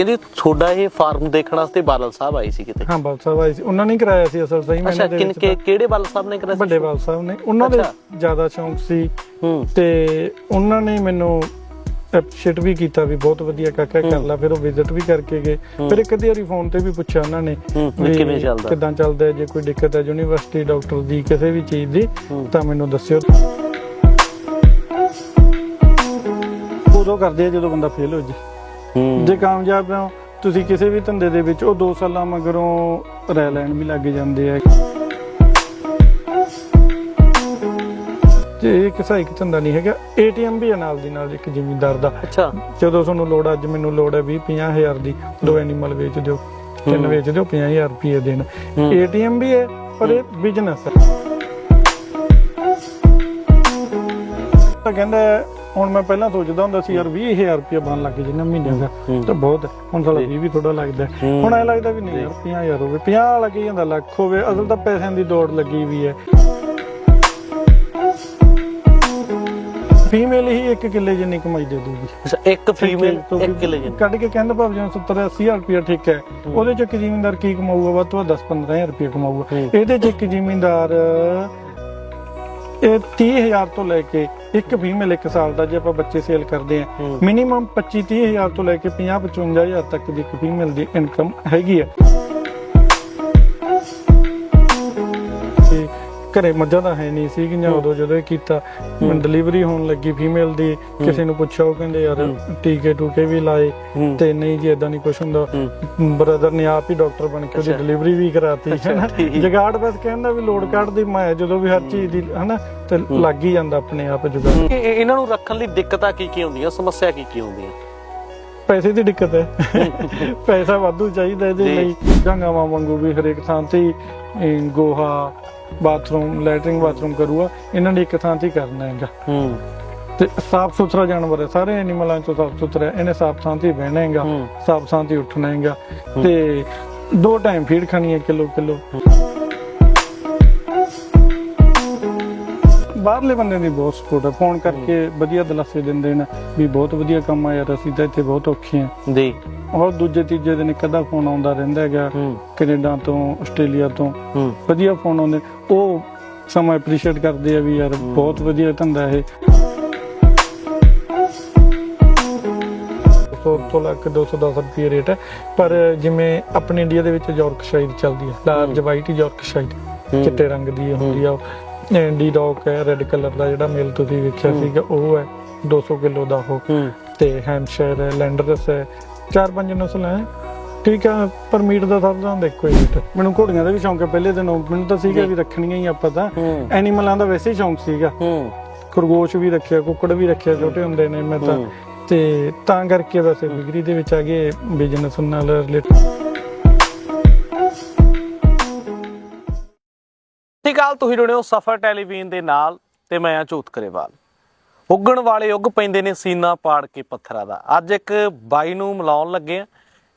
ਇਹਦੀ ਤੁਹਾਡਾ ਇਹ ਫਾਰਮ ਦੇਖਣ ਵਾਸਤੇ ਬਾਦਲ ਸਾਹਿਬ ਆਏ ਸੀ ਕਿਤੇ? ਹਾਂ ਬਾਲ ਸਾਹਿਬ ਆਏ ਸੀ। ਉਹਨਾਂ ਨੇ ਹੀ ਕਰਾਇਆ ਸੀ ਅਸਲ ਸਹੀ ਅੱਛਾ ਮੈਨੇ ਕਿਹੜੇ ਬਾਦਲ ਸਾਹਿਬ ਨੇ ਕਰਿਆ ਸੀ? ਵੱਡੇ ਬਾਲ ਸਾਹਿਬ ਨੇ। ਉਹਨਾਂ ਦੇ। ਜ਼ਿਆਦਾ ਸ਼ੌਂਕ ਸੀ। ਹੂੰ। ਤੇ ਉਹਨਾਂ ਨੇ ਮੈਨੂੰ ਐਪਰੀਸ਼ੀਏਟ ਵੀ ਕੀਤਾ ਵੀ ਬਹੁਤ ਵਧੀਆ ਕਾਕਾ ਕਰ ਲਾ ਫਿਰ ਉਹ ਵਿਜ਼ਿਟ ਵੀ ਕਰਕੇ ਗਏ। ਫਿਰ ਇੱਕ ਅੱਧੀ ਵਾਰੀ ਫੋਨ ਤੇ ਵੀ ਪੁੱਛਿਆ ਉਹਨਾਂ ਨੇ ਵੀ ਕਿਵੇਂ ਚੱਲਦਾ? ਕਿਦਾਂ ਚੱਲਦਾ ਜੇ ਕੋਈ ਦਿੱਕਤ ਹੈ ਯੂਨੀਵਰਸਿਟੀ ਡਾਕਟਰ ਦੀ ਕਿਸੇ ਵੀ ਚੀਜ਼ ਦੀ। ਤਾਂ ਮੈਨੂੰ ਦੱਸਿਓ। ਉਦੋਂ ਕਰਦੇ ਆ ਜਦੋਂ ਬੰਦਾ ਫੇਲ ਹੋ ਜੇ। ਜੇ ਕਾਮਯਾਬ ਹੋ ਤੁਸੀਂ ਕਿਸੇ ਵੀ ਧੰਦੇ ਦੇ ਵਿੱਚ ਉਹ 2 ਸਾਲਾਂ ਮਗਰੋਂ ਰਹਿ ਲੈਣ ਵੀ ਲੱਗ ਜਾਂਦੇ ਆ। ਜੇ ਇਹ ਕਿਸੇ ਇੱਕ ਧੰਦਾ ਨਹੀਂ ਹੈਗਾ ਏਟੀਐਮ ਵੀ ਹੈ ਨਾਲ ਦੀ ਨਾਲ ਇੱਕ ਜ਼ਿਮੀਂਦਾਰ ਦਾ। ਅੱਛਾ। ਜਦੋਂ ਤੁਹਾਨੂੰ ਲੋੜ ਅੱਜ ਮੈਨੂੰ ਲੋੜ ਹੈ 20 50000 ਦੀ ਦੋ ਐਨੀਮਲ ਵੇਚ ਦਿਓ ਤਿੰਨ। ਵੇਚ ਦਿਓ 50000 ਰੁਪਏ ਦੇਣ। ਏਟੀਐਮ ਵੀ ਹੈ ਪਰ ਇਹ ਬਿਜ਼ਨਸ ਹੈ ਤਾਂ ਕਹਿੰਦਾ ਹੁਣ ਮੈਂ ਪਹਿਲਾਂ ਸੋਚਦਾ ਹੁੰਦਾ ਸੀ ਯਾਰ 20000 ਰੁਪਏ ਬਣ ਲੱਗ ਜਿੰਨਾ ਮਹੀਨੇ ਦਾ। ਤਾਂ ਬਹੁਤ ਹੈ ਹੁਣ ਸਾਲਾ 20 ਵੀ ਥੋੜਾ ਲੱਗਦਾ। ਹੁਣ ਐ ਲੱਗਦਾ ਵੀ ਨਹੀਂ ਯਾਰ 50000 ਹੋਵੇ 50 ਲੱਗੀ ਜਾਂਦਾ ਲੱਖ ਹੋਵੇ ਅਸਲ ਤਾਂ ਪੈਸਿਆਂ ਦੀ ਦੌੜ ਲੱਗੀ ਵੀ ਹੈ। ਫੀਮੇਲ ਹੀ ਇੱਕ ਕਿੱਲੇ ਜਿੰਨੀ ਕਮਾਈ ਦੇ ਦੂਗੀ ਅੱਛਾ ਇੱਕ ਫੀਮੇਲ ਤੋਂ ਇੱਕ ਵੀ ਕਿਲੇ ਜੀ ਕੱਢ ਕੇ ਕਹਿੰਦਾ ਭਾਵੇਂ ਜਿਵੇਂ 70 80000 ਰੁਪਏ ਠੀਕ ਹੈ ਉਹਦੇ ਚ ਇੱਕ ਜ਼ਿਮੀਂਦਾਰ ਕੀ ਕਮਾਊਗਾ? ਵੱਧ ਤੋਂ ਵੱਧ 10 15000 ਰੁਪਏ ਕਮਾਊਗਾ। ਇਹਦੇ ਚ ਇੱਕ ਜ਼ਿਮੀਂਦਾਰ ਇਹ 30000 ਤੋਂ ਲੈ ਕੇ ਇੱਕ ਫੀਮੇਲ ਇੱਕ ਸਾਲ ਦਾ ਜੇ ਆਪਾਂ ਬੱਚੇ ਸੇਲ ਕਰਦੇ ਆ। ਮਿਨੀਮਮ 25 30000 ਤੋਂ ਲੈ ਕੇ 50 55000 ਤੱਕ ਦੀ ਇੱਕ ਫੀਮੇਲ ਦੀ ਇਨਕਮ ਹੈਗੀ ਹੈ ਘਰੇ ਮੱਝਾਂ ਤਾਂ ਹੈ ਨਹੀਂ ਸੀ ਕਿ ਜਾਂ ਉਦੋਂ ਜਦੋਂ ਇਹ ਕੀਤਾ ਡਿਲੀਵਰੀ ਹੋਣ ਲੱਗੀ ਫੀਮੇਲ ਦੀ ਕਿਸੇ ਨੂੰ ਪੁੱਛਿਆ ਉਹ ਕਹਿੰਦੇ ਯਾਰ ਟੀਕੇ ਟੂਕੇ ਵੀ ਲਾਏ। ਤੇ ਨਹੀਂ ਜੀ ਇਦਾਂ ਨਹੀਂ ਕੁਝ ਹੁੰਦਾ। ਬ੍ਰਦਰ ਨੇ ਆਪ ਹੀ ਡਾਕਟਰ ਬਣ ਕੇ ਉਹਦੀ। ਡਿਲੀਵਰੀ ਵੀ ਕਰਾਤੀ ਹੈ ਨਾ ਠੀਕ। ਜਗਾੜ ਬਸ ਕਹਿੰਦਾ ਵੀ ਲੋਡ ਕੱਢਦੀ ਮੈਂ ਜਦੋਂ ਵੀ ਹਰ ਚੀਜ਼ ਦੀ ਹਨਾ? ਤੇ ਲੱਗ ਹੀ ਜਾਂਦਾ ਆਪਣੇ ਆਪ ਜੁਗਾੜ। ਇਹ- ਇਹ- ਇਹਨਾਂ ਨੂੰ ਰੱਖਣ ਲਈ ਦਿੱਕਤਾਂ ਕੀ ਕੀ ਹੁੰਦੀਆਂ? ਸਮੱਸਿਆ ਕੀ ਕੀ ਹੁੰਦੀਆਂ? ਪੈਸੇ ਦੀ ਦਿੱਕਤ ਹੈ। ਪੈਸਾ ਵਾਧੂ ਚਾਹੀਦਾ ਇਹਦੇ। ਲਈ। ਜੰਗਾਵਾਂ ਵਾਂਗੂ ਵੀ ਹਰੇਕ ਥਾਂ ਤੇ ਗੋਹਾ ਬਾਥਰੂਮ ਲੈਟਰਿੰਗ ਬਾਥਰੂਮ ਕਰੂਗਾ। ਇਹਨਾਂ ਨੇ ਇੱਕ ਥਾਂ ਤੇ ਕਰਨਾ ਹੈਗਾ। ਹੂੰ। ਤੇ ਸਾਫ਼ ਸੁਥਰਾ ਜਾਨਵਰ ਹੈ। ਸਾਰੇ ਐਨੀਮਲਾਂ ਤੋਂ ਸਾਫ਼ ਸੁਥਰਾ। ਇਹਨੇ ਸਾਫ਼ ਥਾਂ ਤੇ ਬਹਿਣਾ ਹੈਗਾ। ਸਾਫ਼ ਥਾਂ ਤੇ ਉੱਠਣਾ ਹੈਗਾ। ਤੇ ਦੋ ਟਾਈਮ ਫੀਡ ਖਾਣੀ ਹੈ ਕਿਲੋ ਕਿਲੋ ਬਾਹਰਲੇ ਬੰਦੇ ਦੀ ਬਹੁਤ ਸਪੋਰਟ ਹੈ ਫੋਨ ਕਰਕੇ ਵਧੀਆ ਦਿਲਾਸੇ ਦਿੰਦੇ ਨੇ ਵੀ ਬਹੁਤ ਵਧੀਆ ਕੰਮ ਆ ਯਾਰ ਅਸੀਂ ਤਾਂ ਇੱਥੇ ਬਹੁਤ ਔਖੇ ਹਾਂ ਜੀ। ਔਰ ਦੂਜੇ ਤੀਜੇ ਦਿਨ ਅੱਧਾ ਫੋਨ ਆਉਂਦਾ ਰਹਿੰਦਾ ਹੈਗਾ ਕੈਨੇਡਾ ਤੋਂ ਆਸਟ੍ਰੇਲੀਆ ਤੋਂ। ਵਧੀਆ ਫੋਨ ਆਉਂਦੇ। ਉਹ ਸਮਾਂ ਐਪਰੀਸ਼ੀਏਟ ਕਰਦੇ ਆ ਵੀ ਯਾਰ ਬਹੁਤ ਵਧੀਆ ਧੰਦਾ ਇਹ। ਸੌ ਤੋਂ ਲੱਗ 210 ਰੁਪਏ ਰੇਟ ਹੈ ਪਰ ਜਿਵੇਂ ਆਪਣੇ ਇੰਡੀਆ ਦੇ ਵਿੱਚ ਯਾਰਕਸ਼ਾਇਰ ਚੱਲਦੀ ਹੈ। Large white Yorkshire. ਚਿੱਟੇ ਰੰਗ ਦੀ ਹੁੰਦੀ ਆ ਡੀ ਡੌਕ ਹੈ ਰੈੱਡ ਕਲਰ ਦਾ ਜਿਹੜਾ ਮੇਲ ਤੁਸੀਂ ਵੇਖਿਆ ਸੀਗਾ ਉਹ ਹੈ 200 ਕਿਲੋ ਦਾ ਉਹ। ਹੂੰ। ਤੇ ਹੈਮਸ਼ਾਇਰ ਹੈ ਲੈਂਡਰਸ ਹੈ ਚਾਰ ਪੰਜ ਨਸਲ ਹੈ। ਠੀਕ ਆ ਪਰ ਮੀਟ ਦਾ ਸਭ ਤੋਂ ਦੇਖੋ ਮੀਟ। ਮੈਨੂੰ ਘੋੜੀਆਂ ਦਾ ਵੀ ਸ਼ੌਂਕ ਹੈ ਪਹਿਲੇ ਦਿਨੋਂ ਮੈਨੂੰ ਤਾਂ ਸੀਗਾ ਵੀ ਰੱਖਣੀਆਂ ਹੀ ਆਪਾਂ ਤਾਂ। ਐਨੀਮਲਾਂ ਦਾ ਵੈਸੇ ਹੀ ਸ਼ੌਂਕ ਸੀਗਾ। ਖਰਗੋਸ਼ ਵੀ ਰੱਖਿਆ ਕੁੱਕੜ ਵੀ ਰੱਖਿਆ ਛੋਟੇ ਹੁੰਦੇ ਨੇ ਮੈਂ ਤਾਂ। ਤੇ ਤਾਂ ਕਰਕੇ ਵੈਸੇ ਬਿਗਰੀ ਦੇ ਵਿੱਚ ਆ ਗਏ ਬਿਜ਼ਨਸ ਨਾਲ ਰਿਲੇਟਡ ਸਤਿ ਅਕਾਲ ਤੁਸੀਂ ਜੁੜੇ ਹੋ ਸਫਰ ਟੈਲੀਵਿਜ਼ਨ ਦੇ ਨਾਲ ਤੇ ਮੈਂ ਆ ਝੂਤ ਕਰੇਵਾਲ ਉੱਗਣ ਵਾਲੇ ਉੱਗ ਪੈਂਦੇ ਨੇ ਸੀਨਾ ਪਾੜ ਕੇ ਪੱਥਰਾਂ ਦਾ। ਅੱਜ ਇੱਕ ਬਾਈ ਨੂੰ ਮਿਲਾਉਣ ਲੱਗੇ ਆ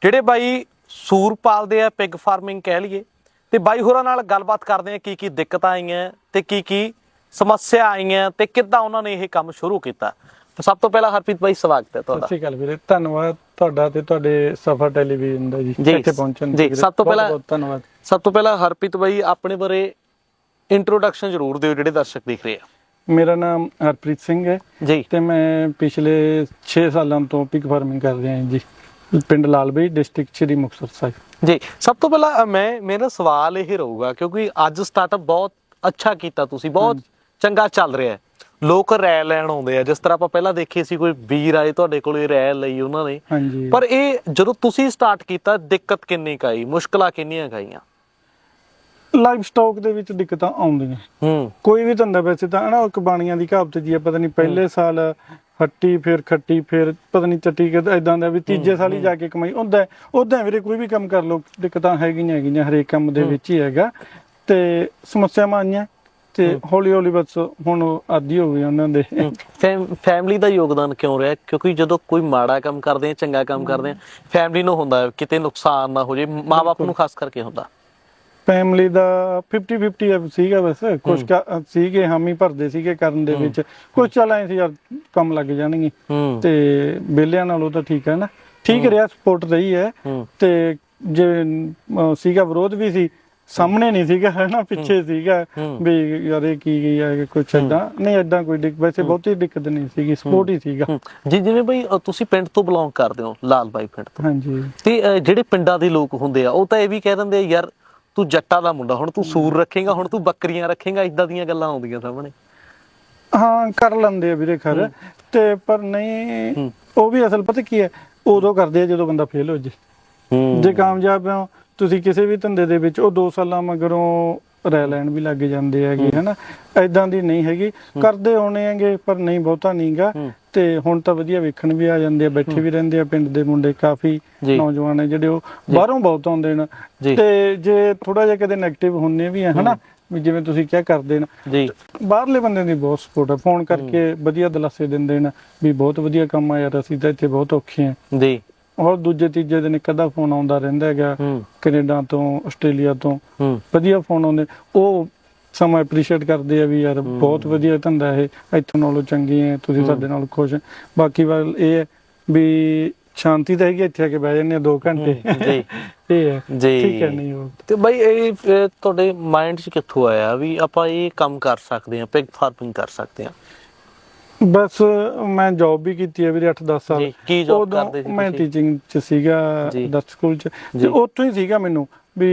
ਜਿਹੜੇ ਬਾਈ ਸੂਰ ਪਾਲਦੇ ਆ ਪਿਗ ਫਾਰਮਿੰਗ ਕਹਿ ਲਈਏ। ਤੇ ਬਾਈ ਹੋਰਾਂ ਨਾਲ ਗੱਲਬਾਤ ਕਰਦੇ ਆ ਕੀ ਕੀ ਦਿੱਕਤਾਂ ਆਈਆਂ ਤੇ ਕੀ ਕੀ ਸਮੱਸਿਆ ਆਈਆਂ ਤੇ ਕਿੱਦਾਂ ਉਹਨਾਂ ਨੇ ਇਹ ਕੰਮ ਸ਼ੁਰੂ ਕੀਤਾ। ਤਾਂ ਸਭ ਤੋਂ ਪਹਿਲਾਂ ਹਰਪ੍ਰੀਤ ਬਾਈ ਸਵਾਗਤ ਹੈ ਸਤਿ ਤੁਹਾਡਾ ਸ਼੍ਰੀ ਅਕਾਲ ਵੀਰੇ ਧੰਨਵਾਦ ਤੁਹਾਡਾ ਤੇ ਤੁਹਾਡੇ ਸਫਰ ਟੈਲੀਵਿਜ਼ਨ ਦਾ ਜੀ ਇੱਥੇ ਪਹੁੰਚਣ ਜੀ, ਲਈ ਸਭ ਤੋਂ ਪਹਿਲਾਂ- ਬਹੁਤ ਧੰਨਵਾਦ। ਸਭ ਤੋਂ ਪਹਿਲਾਂ ਹਰਪ੍ਰੀਤ ਬਾਈ ਆਪਣੇ ਬਾਰੇ ਇੰਟਰੋਡਕਸ਼ਨ ਜ਼ਰੂਰ ਦਿਓ ਜਿਹੜੇ ਦਰਸ਼ਕ ਦੇਖ ਰਹੇ ਆ। ਮੇਰਾ ਨਾਮ ਹਰਪ੍ਰੀਤ ਸਿੰਘ ਹੈ ਜੀ। ਤੇ ਮੈਂ ਪਿਛਲੇ 6 ਸਾਲਾਂ ਤੋਂ ਪਿਗ ਫਾਰਮਿੰਗ ਕਰ ਰਿਹਾ ਹਾਂ ਜੀ। ਪਿੰਡ ਲਾਲਬਈ ਡਿਸਟ੍ਰਿਕਟ ਸ਼੍ਰੀ ਮੁਕਤਸਰ ਸਾਹਿਬ। ਜੀ ਸਭ ਤੋਂ ਪਹਿਲਾਂ ਮੈਂ ਮੇਰਾ ਸਵਾਲ ਇਹ ਰਹੂਗਾ ਕਿਉਂਕਿ ਅੱਜ ਸਟਾਰਟਅਪ ਬਹੁਤ ਅੱਛਾ ਕੀਤਾ ਤੁਸੀਂ ਬਹੁਤ ਚੰਗਾ ਚੱਲ ਰਿਹਾ ਹੈ। ਲੋਕ ਰਾਇ ਲੈਣ ਆਉਂਦੇ ਆ ਜਿਸ ਤਰ੍ਹਾਂ ਆਪਾਂ ਪਹਿਲਾਂ ਦੇਖੇ ਸੀ ਕੋਈ ਵੀਰ ਆਏ ਤੁਹਾਡੇ ਕੋਲੇ ਰਾਇ ਲਈ ਉਹਨਾਂ ਨੇ। ਪਰ ਇਹ ਜਦੋਂ ਤੁਸੀਂ ਸਟਾਰਟ ਕੀਤਾ ਦਿੱਕਤ ਕਿੰਨੀ ਕਾਈ ਮੁਸ਼ਕਲਾਂ ਕਿੰਨੀਆਂ ਗਾਈਆਂ ਲਾਈਵ ਸਟਾਕ ਦੇ ਵਿੱਚ ਦਿੱਕਤਾਂ ਆਉਂਦੀਆਂ। ਹੂੰ। ਕੋਈ ਵੀ ਧੰਦਾ ਵੈਸੇ ਤਾਂ ਹਨਾ ਇੱਕ ਬਾਣੀਆਂ ਦੀ ਕਹਾਵਤ ਜੀ ਆ ਪਤਾ ਨਹੀਂ ਪਹਿਲੇ ਸਾਲ ਹੱਟੀ ਫਿਰ ਖੱਟੀ ਫਿਰ ਪਤਾ ਨਹੀਂ ਚੱਟੀ ਕਿ ਇਦਾਂ ਦਾ ਵੀ ਤੀਜੇ ਸਾਲ ਹੀ ਜਾ ਕੇ ਕਮਾਈ। ਹੁੰਦਾ ਉਦਾਂ ਵੀਰੇ ਕੋਈ ਵੀ ਕੰਮ ਕਰ ਲਓ ਦਿੱਕਤਾਂ ਹੈਗੀਆਂ ਹੈਗੀਆਂ ਹਰੇਕ ਕੰਮ ਦੇ ਵਿੱਚ ਹੀ ਹੈਗਾ। ਤੇ ਸਮੱਸਿਆਵਾਂ ਆਈਆਂ ਤੇ ਹੌਲੀ ਹੌਲੀ ਬਸ ਹੁਣ ਆਦੀ ਹੋ ਗਏ ਉਹਨਾਂ ਦੇ। ਫੈਮਿਲੀ ਦਾ ਯੋਗਦਾਨ ਕਿਉਂ ਰਿਹਾ? ਕਿਉਂਕਿ ਜਦੋਂ ਕੋਈ ਮਾੜਾ ਕੰਮ ਕਰਦੇ ਆ ਚੰਗਾ ਕੰਮ ਕਰਦੇ ਆ ਫੈਮਿਲੀ ਨੂੰ ਹੁੰਦਾ ਕਿਤੇ ਨੁਕਸਾਨ ਨਾ ਹੋ ਜੇ ਮਾਪੇ ਨੂੰ ਖਾਸ ਕਰਕੇ ਹੁੰਦਾ। ਫੈਮਿਲੀ ਦਾ 50 50 ਸੀਗਾ ਬਸ। ਕੁਝ ਸੀਗੇ ਹਾਮੀ ਭਰਦੇ ਸੀਗੇ ਕਰਨ ਦੇ ਵਿੱਚ। ਕੁਝ ਚੱਲ ਐ ਸੀ ਯਾਰ ਕੰਮ ਲੱਗ ਜਾਣਗੇ। ਤੇ ਬੇਲਿਆਂ ਨਾਲੋਂ ਤਾਂ ਠੀਕ ਹੈ ਨਾ। ਠੀਕ ਰਿਹਾ ਸਪੋਰਟ ਰਹੀ ਹੈ। ਤੇ ਜੇ ਸੀਗਾ ਵਿਰੋਧ ਵੀ ਸੀ ਸਾਹਮਣੇ ਨਹੀਂ ਸੀਗਾ ਹੈ। ਨਾ ਪਿੱਛੇ ਸੀਗਾ। ਵੀ ਯਾਰ ਇਹ ਕੀ ਗਈ ਹੈ ਕੁਛ ਏਦਾਂ। ਨਹੀਂ ਏਦਾਂ ਕੋਈ ਦਿੱਕ ਵੈਸੇ ਬਹੁਤੀ ਦਿੱਕਤ ਨਹੀਂ ਸੀਗੀ ਸਪੋਰਟ ਹੀ ਸੀਗਾ। ਜੀ ਜਿਵੇਂ ਬਈ ਤੁਸੀਂ ਪਿੰਡ ਤੋਂ ਬਿਲੋਂਗ ਕਰਦੇ ਹੋ ਲਾਲ ਬਾਈ ਪਿੰਡ ਤੋਂ। ਹਾਂਜੀ। ਤੇ ਜਿਹੜੇ ਪਿੰਡਾਂ ਦੇ ਲੋਕ ਹੁੰਦੇ ਆ ਉਹ ਤਾਂ ਇਹ ਵੀ ਕਹਿ ਦਿੰਦੇ ਆ ਯਾਰ ਤੂੰ ਜੱਟਾਂ ਦਾ ਮੁੰਡਾ ਹੁਣ ਤੂੰ ਸੂਰ ਰੱਖੇਗਾ ਹੁਣ ਤੂੰ ਬੱਕਰੀਆਂ ਰੱਖੇਗਾ ਇਦਾਂ ਦੀਆਂ ਗੱਲਾਂ ਆਉਂਦੀਆਂ ਸਾਹਮਣੇ। ਹਾਂ ਕਰ ਲੈਂਦੇ ਆ ਵੀਰੇ ਖਰ। ਤੇ ਪਰ ਨਹੀਂ। ਉਹ ਵੀ ਅਸਲ ਪਤਾ ਕੀ ਹੈ ਉਦੋਂ ਕਰਦੇ ਆ ਜਦੋਂ ਬੰਦਾ ਫੇਲ ਹੋ ਜੇ। ਜੇ ਕਾਮਯਾਬ ਹੋ ਤੁਸੀਂ ਕਿਸੇ ਵੀ ਧੰਦੇ ਦੇ ਵਿੱਚ ਉਹ 2 ਸਾਲਾਂ ਮਗਰੋਂ ਰਹਿ ਲੈਣ ਵੀ ਲੱਗ ਜਾਂਦੇ ਹੈਗੇ ਹਨਾ? ਐਦਾਂ ਦੀ ਨਹੀਂ ਹੈਗੀ। ਕਰਦੇ ਹੋਣੇ ਹੈਗੇ ਪਰ ਨਹੀਂ ਬਹੁਤਾ ਨਹੀਂਗਾ। ਤੇ ਹੁਣ ਤਾਂ ਵਧੀਆ ਵੇਖਣ ਵੀ ਆ ਜਾਂਦੇ ਆ ਬੈਠੇ ਵੀ ਰਹਿੰਦੇ ਆ ਪਿੰਡ ਦੇ ਮੁੰਡੇ ਕਾਫੀ। ਨੌਜਵਾਨ ਨੇ ਜਿਹੜੇ ਉਹ ਬਾਹਰੋਂ ਬਹੁਤ ਆਉਂਦੇ ਨੇ। ਤੇ ਜੇ ਥੋੜਾ ਜਿਹਾ ਕਦੇ 네ਗੇਟਿਵ ਹੁੰਨੇ ਵੀ ਆ ਹਨਾ? ਵੀ ਜਿਵੇਂ ਤੁਸੀਂ ਕਿਹਾ ਕਰਦੇ ਨੇ। ਜੀ। ਬਾਹਰਲੇ ਬੰਦੇ ਦੀ ਬਹੁਤ ਸਪੋਰਟ ਹੈ ਫੋਨ ਕਰਕੇ ਵਧੀਆ ਦਿਲਾਸੇ ਦਿੰਦੇ ਨੇ ਵੀ ਬਹੁਤ ਵਧੀਆ ਕੰਮ ਆ ਯਾਰ ਅਸੀਂ ਤਾਂ ਇੱਥੇ ਬਹੁਤ ਔਖੇ ਆ। ਜੀ। ਔਰ ਦੂਜੇ ਤੀਜੇ ਦਿਨ ਇੱਕ ਅੱਧਾ ਫੋਨ ਆਉਂਦਾ ਰਹਿੰਦਾ ਹੈਗਾ ਹੂੰ। ਕੈਨੇਡਾ ਤੋਂ ਆਸਟ੍ਰੇਲੀਆ ਤੋਂ। ਹੂੰ। ਵਧੀਆ ਫੋਨ ਆਉਂਦੇ। ਉਹ ਸਮਾਂ ਐਪਰੀਸ਼ੀਏਟ ਕਰਦੇ ਆ ਵੀ ਯਾਰ ਬਹੁਤ ਵਧੀਆ ਧੰਦਾ ਇਹ। ਇੱਥੋਂ ਨਾਲੋਂ ਚੰਗੀ ਹੈ ਤੁਸੀਂ ਸਾਡੇ ਨਾਲ ਖੁਸ਼ ਹੈ ਬਾਕੀ ਵੱਲ ਇਹ ਹੈ ਵੀ ਸ਼ਾਂਤੀ ਤਾਂ ਹੈਗੀ ਇੱਥੇ ਆ ਕੇ ਬਹਿ ਜਾਂਦੇ ਆ 2 ਘੰਟੇ। ਜੀ। ਇਹ ਹੈ ਜੀ। ਠੀਕ ਹੈ ਨਹੀਂ ਉਹ ਤੇ ਬਈ ਇਹ ਇਹ ਤੁਹਾਡੇ ਮਾਈਂਡ 'ਚ ਕਿੱਥੋਂ ਆਇਆ ਵੀ ਆਪਾਂ ਇਹ ਕੰਮ ਕਰ ਸਕਦੇ ਹਾਂ ਪਿਗ ਫਾਰਮਿੰਗ ਕਰ ਸਕਦੇ ਹਾਂ ਬਸ ਮੈਂ ਜੌਬ ਵੀ ਕੀਤੀ ਹੈ ਵੀਰੇ 8-10 ਸਾਲ। ਜੀ, ਕੀ ਕਰਦੇ ਸੀ ਮੈਂ? ਟੀਚਿੰਗ ਚ ਸੀਗਾ। ਦਸ ਸਕੂਲ ਚ। ਤੇ ਉੱਥੋਂ ਹੀ ਸੀਗਾ ਮੈਨੂੰ ਵੀ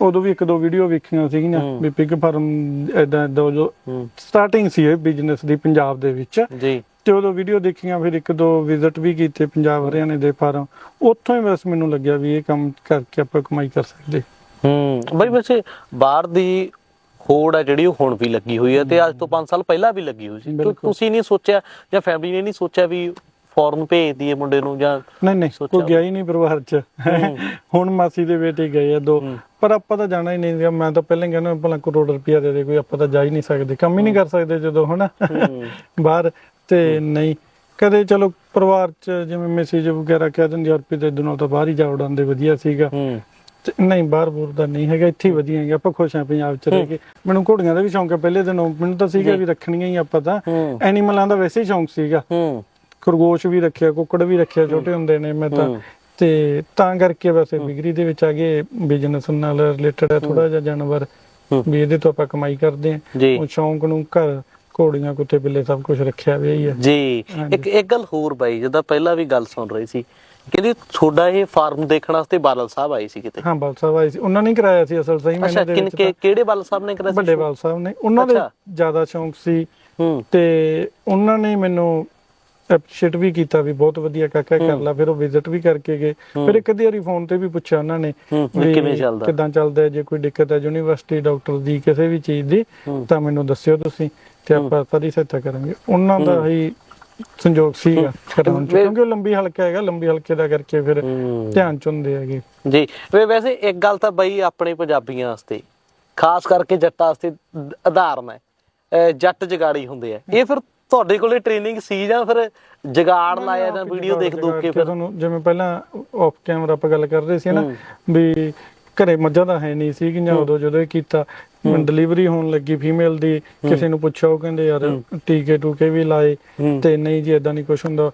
ਉਦੋਂ ਵੀ ਇੱਕ ਦੋ ਵੀਡੀਓ ਵੇਖੀਆਂ ਸੀਗੀਆਂ। ਵੀ ਪਿਗ ਫਾਰਮ ਐਦਾਂ ਐਦਾਂ ਜੋ ਸਟਾਰਟਿੰਗ ਸੀ ਇਹ ਬਿਜ਼ਨਸ ਦੀ ਪੰਜਾਬ ਦੇ ਵਿੱਚ। ਜੀ। ਤੇ ਉਦੋਂ ਵੀਡੀਓ ਦੇਖੀਆਂ ਫਿਰ ਇੱਕ ਦੋ ਵਿਜ਼ਿਟ ਵੀ ਕੀਤੇ ਪੰਜਾਬ ਹਰਿਆਣੇ ਦੇ ਫਾਰਮ ਉੱਥੋਂ ਹੀ ਬਸ ਮੈਨੂੰ ਲੱਗਿਆ ਵੀ ਇਹ ਕੰਮ ਕਰਕੇ ਆਪਾਂ ਕਮਾਈ ਕਰ ਸਕਦੇ। ਹੂੰ। ਬਈ ਵੈਸੇ ਬਾਹਰ ਦੀ ਹੋੜ ਹੈ ਜਿਹੜੀ ਉਹ ਹੁਣ ਵੀ ਲੱਗੀ ਹੋਈ ਹੈ ਤੇ ਅੱਜ ਤੋਂ 5 ਸਾਲ ਪਹਿਲਾਂ ਵੀ ਲੱਗੀ ਹੋਈ ਸੀ। ਤੁਸੀਂ ਨਹੀਂ ਸੋਚਿਆ ਜਾਂ ਫੈਮਿਲੀ ਨੇ ਨਹੀਂ ਸੋਚਿਆ ਵੀ ਫੋਰਨ ਭੇਜ ਦਈਏ ਮੁੰਡੇ ਨੂੰ ਜਾਂ ਨਹੀਂ ਨਹੀਂ ਕੋਈ ਗਿਆ ਹੀ ਨਹੀਂ ਪਰਿਵਾਰ ਚ। ਹੁਣ ਮਾਸੀ ਦੇ ਬੇਟੇ ਗਏ ਆ ਦੋ। ਪਰ ਆਪਾਂ ਤਾਂ ਜਾਣਾ ਹੀ ਨਹੀਂ ਸੀਗਾ। ਮੈਂ ਤਾਂ ਪਹਿਲਾਂ ਕਹਿੰਦਾ ਭਲਾ ਕਰੋੜ ਰੁਪਇਆ ਦੇ ਦੇ ਕੋਈ ਆਪਾਂ ਤਾਂ ਜਾ ਹੀ ਨਹੀਂ ਸਕਦੇ। ਕੰਮ ਹੀ ਨਹੀਂ ਕਰ ਸਕਦੇ ਜਦੋਂ ਹਨਾ? ਬਾਹਰ ਤੇ ਨਹੀਂ। ਕਦੇ ਚਲੋ ਪਰਿਵਾਰ ਚ ਜਿਵੇਂ ਮੈਸੇਜ ਵਗੈਰਾ ਕਹਿ ਦਿੰਦੇ ਯਾਰ ਵੀ ਤੇ ਇਦੋਂ ਨਾਲ ਤਾਂ ਬਾਹਰ ਹੀ ਜਾ ਉਡਾਉਂਦੇ ਵਧੀਆ ਸੀਗਾ। ਹੂੰ ਨਹੀਂ ਬਾਹਰ ਬੂਰ ਦਾ ਨਹੀਂ ਹੈਗਾ ਇੱਥੇ ਹੀ ਵਧੀਆ ਹੈਗਾ ਆਪਾਂ ਖੁਸ਼ ਹਾਂ ਪੰਜਾਬ ਚ ਰਹਿ ਕੇ। ਮੈਨੂੰ ਘੋੜੀਆਂ ਦਾ ਵੀ ਸ਼ੌਂਕ ਹੈ ਪਹਿਲੇ ਦਿਨੋਂ ਮੈਨੂੰ ਤਾਂ ਸੀਗਾ ਵੀ ਰੱਖਣੀਆਂ ਹੀ ਆਪਾਂ ਤਾਂ। ਹੂੰ। ਐਨੀਮਲਾਂ ਦਾ ਵੈਸੇ ਹੀ ਸ਼ੌਂਕ ਸੀਗਾ। ਹੂੰ। ਖਰਗੋਸ਼ ਵੀ ਰੱਖਿਆ ਕੁੱਕੜ ਵੀ ਰੱਖਿਆ ਛੋਟੇ ਹੁੰਦੇ ਨੇ ਮੈਂ ਤਾਂ। ਹੂੰ। ਤੇ ਤਾਂ ਕਰਕੇ ਵੈਸੇ ਬਿਗਰੀ ਦੇ ਵਿੱਚ ਆ ਗਏ ਬਿਜ਼ਨਸ ਨਾਲ ਰਿਲੇਟਡ ਹੈ। ਥੋੜਾ ਜਿਹਾ ਜਾਨਵਰ। ਹੂੰ। ਵੀ ਇਹਦੇ ਤੋਂ ਆਪਾਂ ਕਮਾਈ ਕਰਦੇ ਹਾਂ। ਜੀ। ਉਹ ਸ਼ੌਂਕ ਨੂੰ ਘਰ ਘੋੜੀਆਂ ਕੁੱਤੇ ਬਿੱਲੇ ਸਭ ਕੁਝ ਰੱਖਿਆ ਹੋਇਆ ਹੀ ਹੈ। ਜੀ। ਹਾਂਜੀ। ਇੱਕ ਇੱਕ ਗੱਲ ਹੋਰ ਬਾਈ ਜਦੋਂ ਪਹਿਲਾਂ ਵੀ ਗੱਲ ਸੁਣ ਰਹੀ ਸੀ। ਕਹਿੰਦੀ ਤੁਹਾਡਾ ਇਹ ਫਾਰਮ ਦੇਖਣ ਵਾਸਤੇ ਬਾਦਲ ਸਾਹਿਬ ਆਏ ਸੀ ਕਿਤੇ। ਹਾਂ ਬਾਲ ਸਾਹਿਬ ਆਏ ਸੀ। ਉਹਨਾਂ ਨੇ ਹੀ ਕਰਾਇਆ ਸੀ ਅਸਲ ਸਹੀ ਅੱਛਾ ਮੈਨੇ ਦੇ ਕਿਨ ਵਿੱਚ ਕਿਹੜੇ ਬਾਦਲ ਸਾਹਿਬ ਨੇ ਕਰਿਆ ਸੀ? ਵੱਡੇ ਬਾਲ ਸਾਹਿਬ ਨੇ। ਉਹਨਾਂ ਦੇ ਅੱਛਾ। ਜ਼ਿਆਦਾ ਸ਼ੌਂਕ ਸੀ। ਹੂੰ। ਤੇ ਉਹਨਾਂ ਨੇ ਮੈਨੂੰ ਐਪਰੀਸ਼ੀਏਟ ਵੀ ਕੀਤਾ ਵੀ ਬਹੁਤ ਵਧੀਆ ਕਾਕਾ ਕਰ ਲਾ ਫਿਰ ਉਹ ਵਿਜ਼ਿਟ ਵੀ ਕਰਕੇ ਗਏ। ਫਿਰ ਇੱਕ ਅੱਧੀ ਵਾਰੀ ਫੋਨ ਤੇ ਵੀ ਪੁੱਛਿਆ ਉਹਨਾਂ ਨੇ ਹੂੰ, ਵੀ ਕਿਵੇਂ ਚੱਲਦਾ? ਕਿਦਾਂ ਚੱਲਦਾ ਹੈ, ਜੇ ਕੋਈ ਦਿੱਕਤ ਹੈ ਯੂਨੀਵਰਸਿਟੀ ਡਾਕਟਰ ਦੀ ਕਿਸੇ ਵੀ ਚੀਜ਼ ਦੀ। ਤਾਂ ਮੈਨੂੰ ਦੱਸਿਓ ਤੁਸੀਂ ਤੇ ਆਪਾਂ ਸਾਰੀ ਸਹਾਇਤਾ ਕਰਾਂਗੇ। ਉਹਨਾਂ ਦਾ ਹੀ ਸੰਯੋਗ ਸੀਗਾ ਕਰਾਉਣ ਚ। ਵੇ- ਕਿਉਂਕਿ ਉਹ ਲੰਬੀ ਹਲਕਾ ਹੈਗਾ ਲੰਬੀ ਹਲਕੇ ਦਾ ਕਰਕੇ ਫਿਰ। ਧਿਆਨ ਚ ਹੁੰਦੇ ਹੈਗੇ। ਜੀ। ਵੇ ਵੈਸੇ ਇੱਕ ਗੱਲ ਤਾਂ ਬਈ ਆਪਣੇ ਪੰਜਾਬੀਆਂ ਵਾਸਤੇ ਖਾਸ ਕਰਕੇ ਜੱਟਾਂ ਵਾਸਤੇ ਉਦਾਹਰਨ ਹੈ। ਜੱਟ ਜਗਾੜੀ ਹੁੰਦੇ ਆ। ਇਹ ਫਿਰ ਤੁਹਾਡੇ ਕੋਲੇ ਟ੍ਰੇਨਿੰਗ ਸੀ ਜਾਂ ਫਿਰ ਜਗਾੜ ਲਾਇਆ ਜਾਂ ਵੀਡੀਓ ਦੇਖ ਦੋ ਕੇ ਫਿਰ? ਤੁਹਾਨੂੰ ਜਿਵੇਂ ਪਹਿਲਾਂ ਆਫ ਕੈਮਰਾ ਆਪਾਂ ਗੱਲ ਕਰ ਰਹੇ ਸੀ ਨਾ। ਵੀ ਘਰੇ ਮੱਝਾਂ ਦਾ ਹੈ ਨਹੀਂ ਸੀ ਕਿ ਜਾਂ ਉਦੋਂ ਜਦੋਂ ਇਹ ਕੀਤਾ। ਡਿਲੀਵਰੀ ਹੋਣ ਲੱਗੀ ਫੀਮੇਲ ਦੀ ਕਿਸੇ ਨੂੰ ਪੁੱਛਿਆ ਉਹ ਕਹਿੰਦੇ ਯਾਰ ਟੀਕੇ ਟੂਕੇ ਵੀ ਲਾਏ। ਤੇ ਨਹੀਂ ਜੀ ਇਦਾਂ ਨਹੀਂ ਕੁਝ ਹੁੰਦਾ।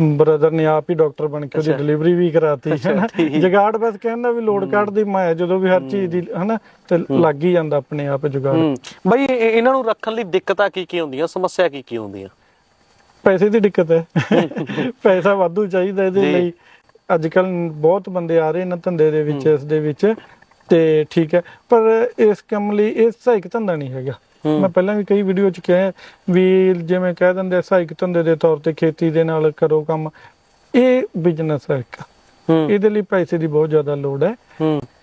ਬ੍ਰਦਰ ਨੇ ਆਪ ਹੀ ਡਾਕਟਰ ਬਣ ਕੇ ਉਹਦੀ। ਡਿਲੀਵਰੀ ਵੀ ਕਰਾਤੀ। ਜਗਾੜ ਬਸ ਕਹਿੰਦਾ ਵੀ ਲੋਡ ਕੱਢਦੀ ਮੈਂ ਜਦੋਂ ਵੀ ਹਰ ਚੀਜ਼ ਦੀ ਹੈ। ਨਾ ਤੇ ਲੱਗ ਹੀ ਜਾਂਦਾ ਆਪਣੇ ਆਪ ਜੁਗਾੜ। ਬਈ ਇਹ- ਇਹਨਾਂ ਨੂੰ ਰੱਖਣ ਲਈ ਦਿੱਕਤਾਂ ਕੀ ਕੀ ਹੁੰਦੀਆਂ? ਸਮੱਸਿਆ ਕੀ ਕੀ ਹੁੰਦੀਆਂ? ਪੈਸੇ ਦੀ ਦਿੱਕਤ ਹੈ। ਪੈਸਾ ਵਾਧੂ ਚਾਹੀਦਾ ਇਹਦੇ। ਲਈ। ਅੱਜ ਕੱਲ ਬਹੁਤ ਬੰਦੇ ਆ ਰਹੇ ਨੇ ਧੰਦੇ ਦੇ ਵਿੱਚ ਇਸ ਦੇ ਵਿੱਚ। ਤੇ ਠੀਕ ਹੈ ਪਰ ਇਸ ਕੰਮ ਲਈ ਇਹ ਸਹਾਇਕ ਧੰਦਾ ਨਹੀਂ ਹੈਗਾ। ਮੈਂ ਪਹਿਲਾਂ ਵੀ ਕਈ ਵੀਡੀਓ ਚ ਕਿਹਾ ਵੀ ਜਿਵੇਂ ਕਹਿ ਦਿੰਦੇ ਆ ਸਹਾਇਕ ਧੰਦੇ ਦੇ ਤੌਰ ਤੇ ਖੇਤੀ ਦੇ ਨਾਲ ਕਰੋ ਕੰਮ। ਇਹ ਬਿਜ਼ਨਸ ਹੈ ਇੱਕ। ਇਹਦੇ ਲਈ ਪੈਸੇ ਦੀ ਬਹੁਤ ਜ਼ਿਆਦਾ ਲੋੜ ਹੈ।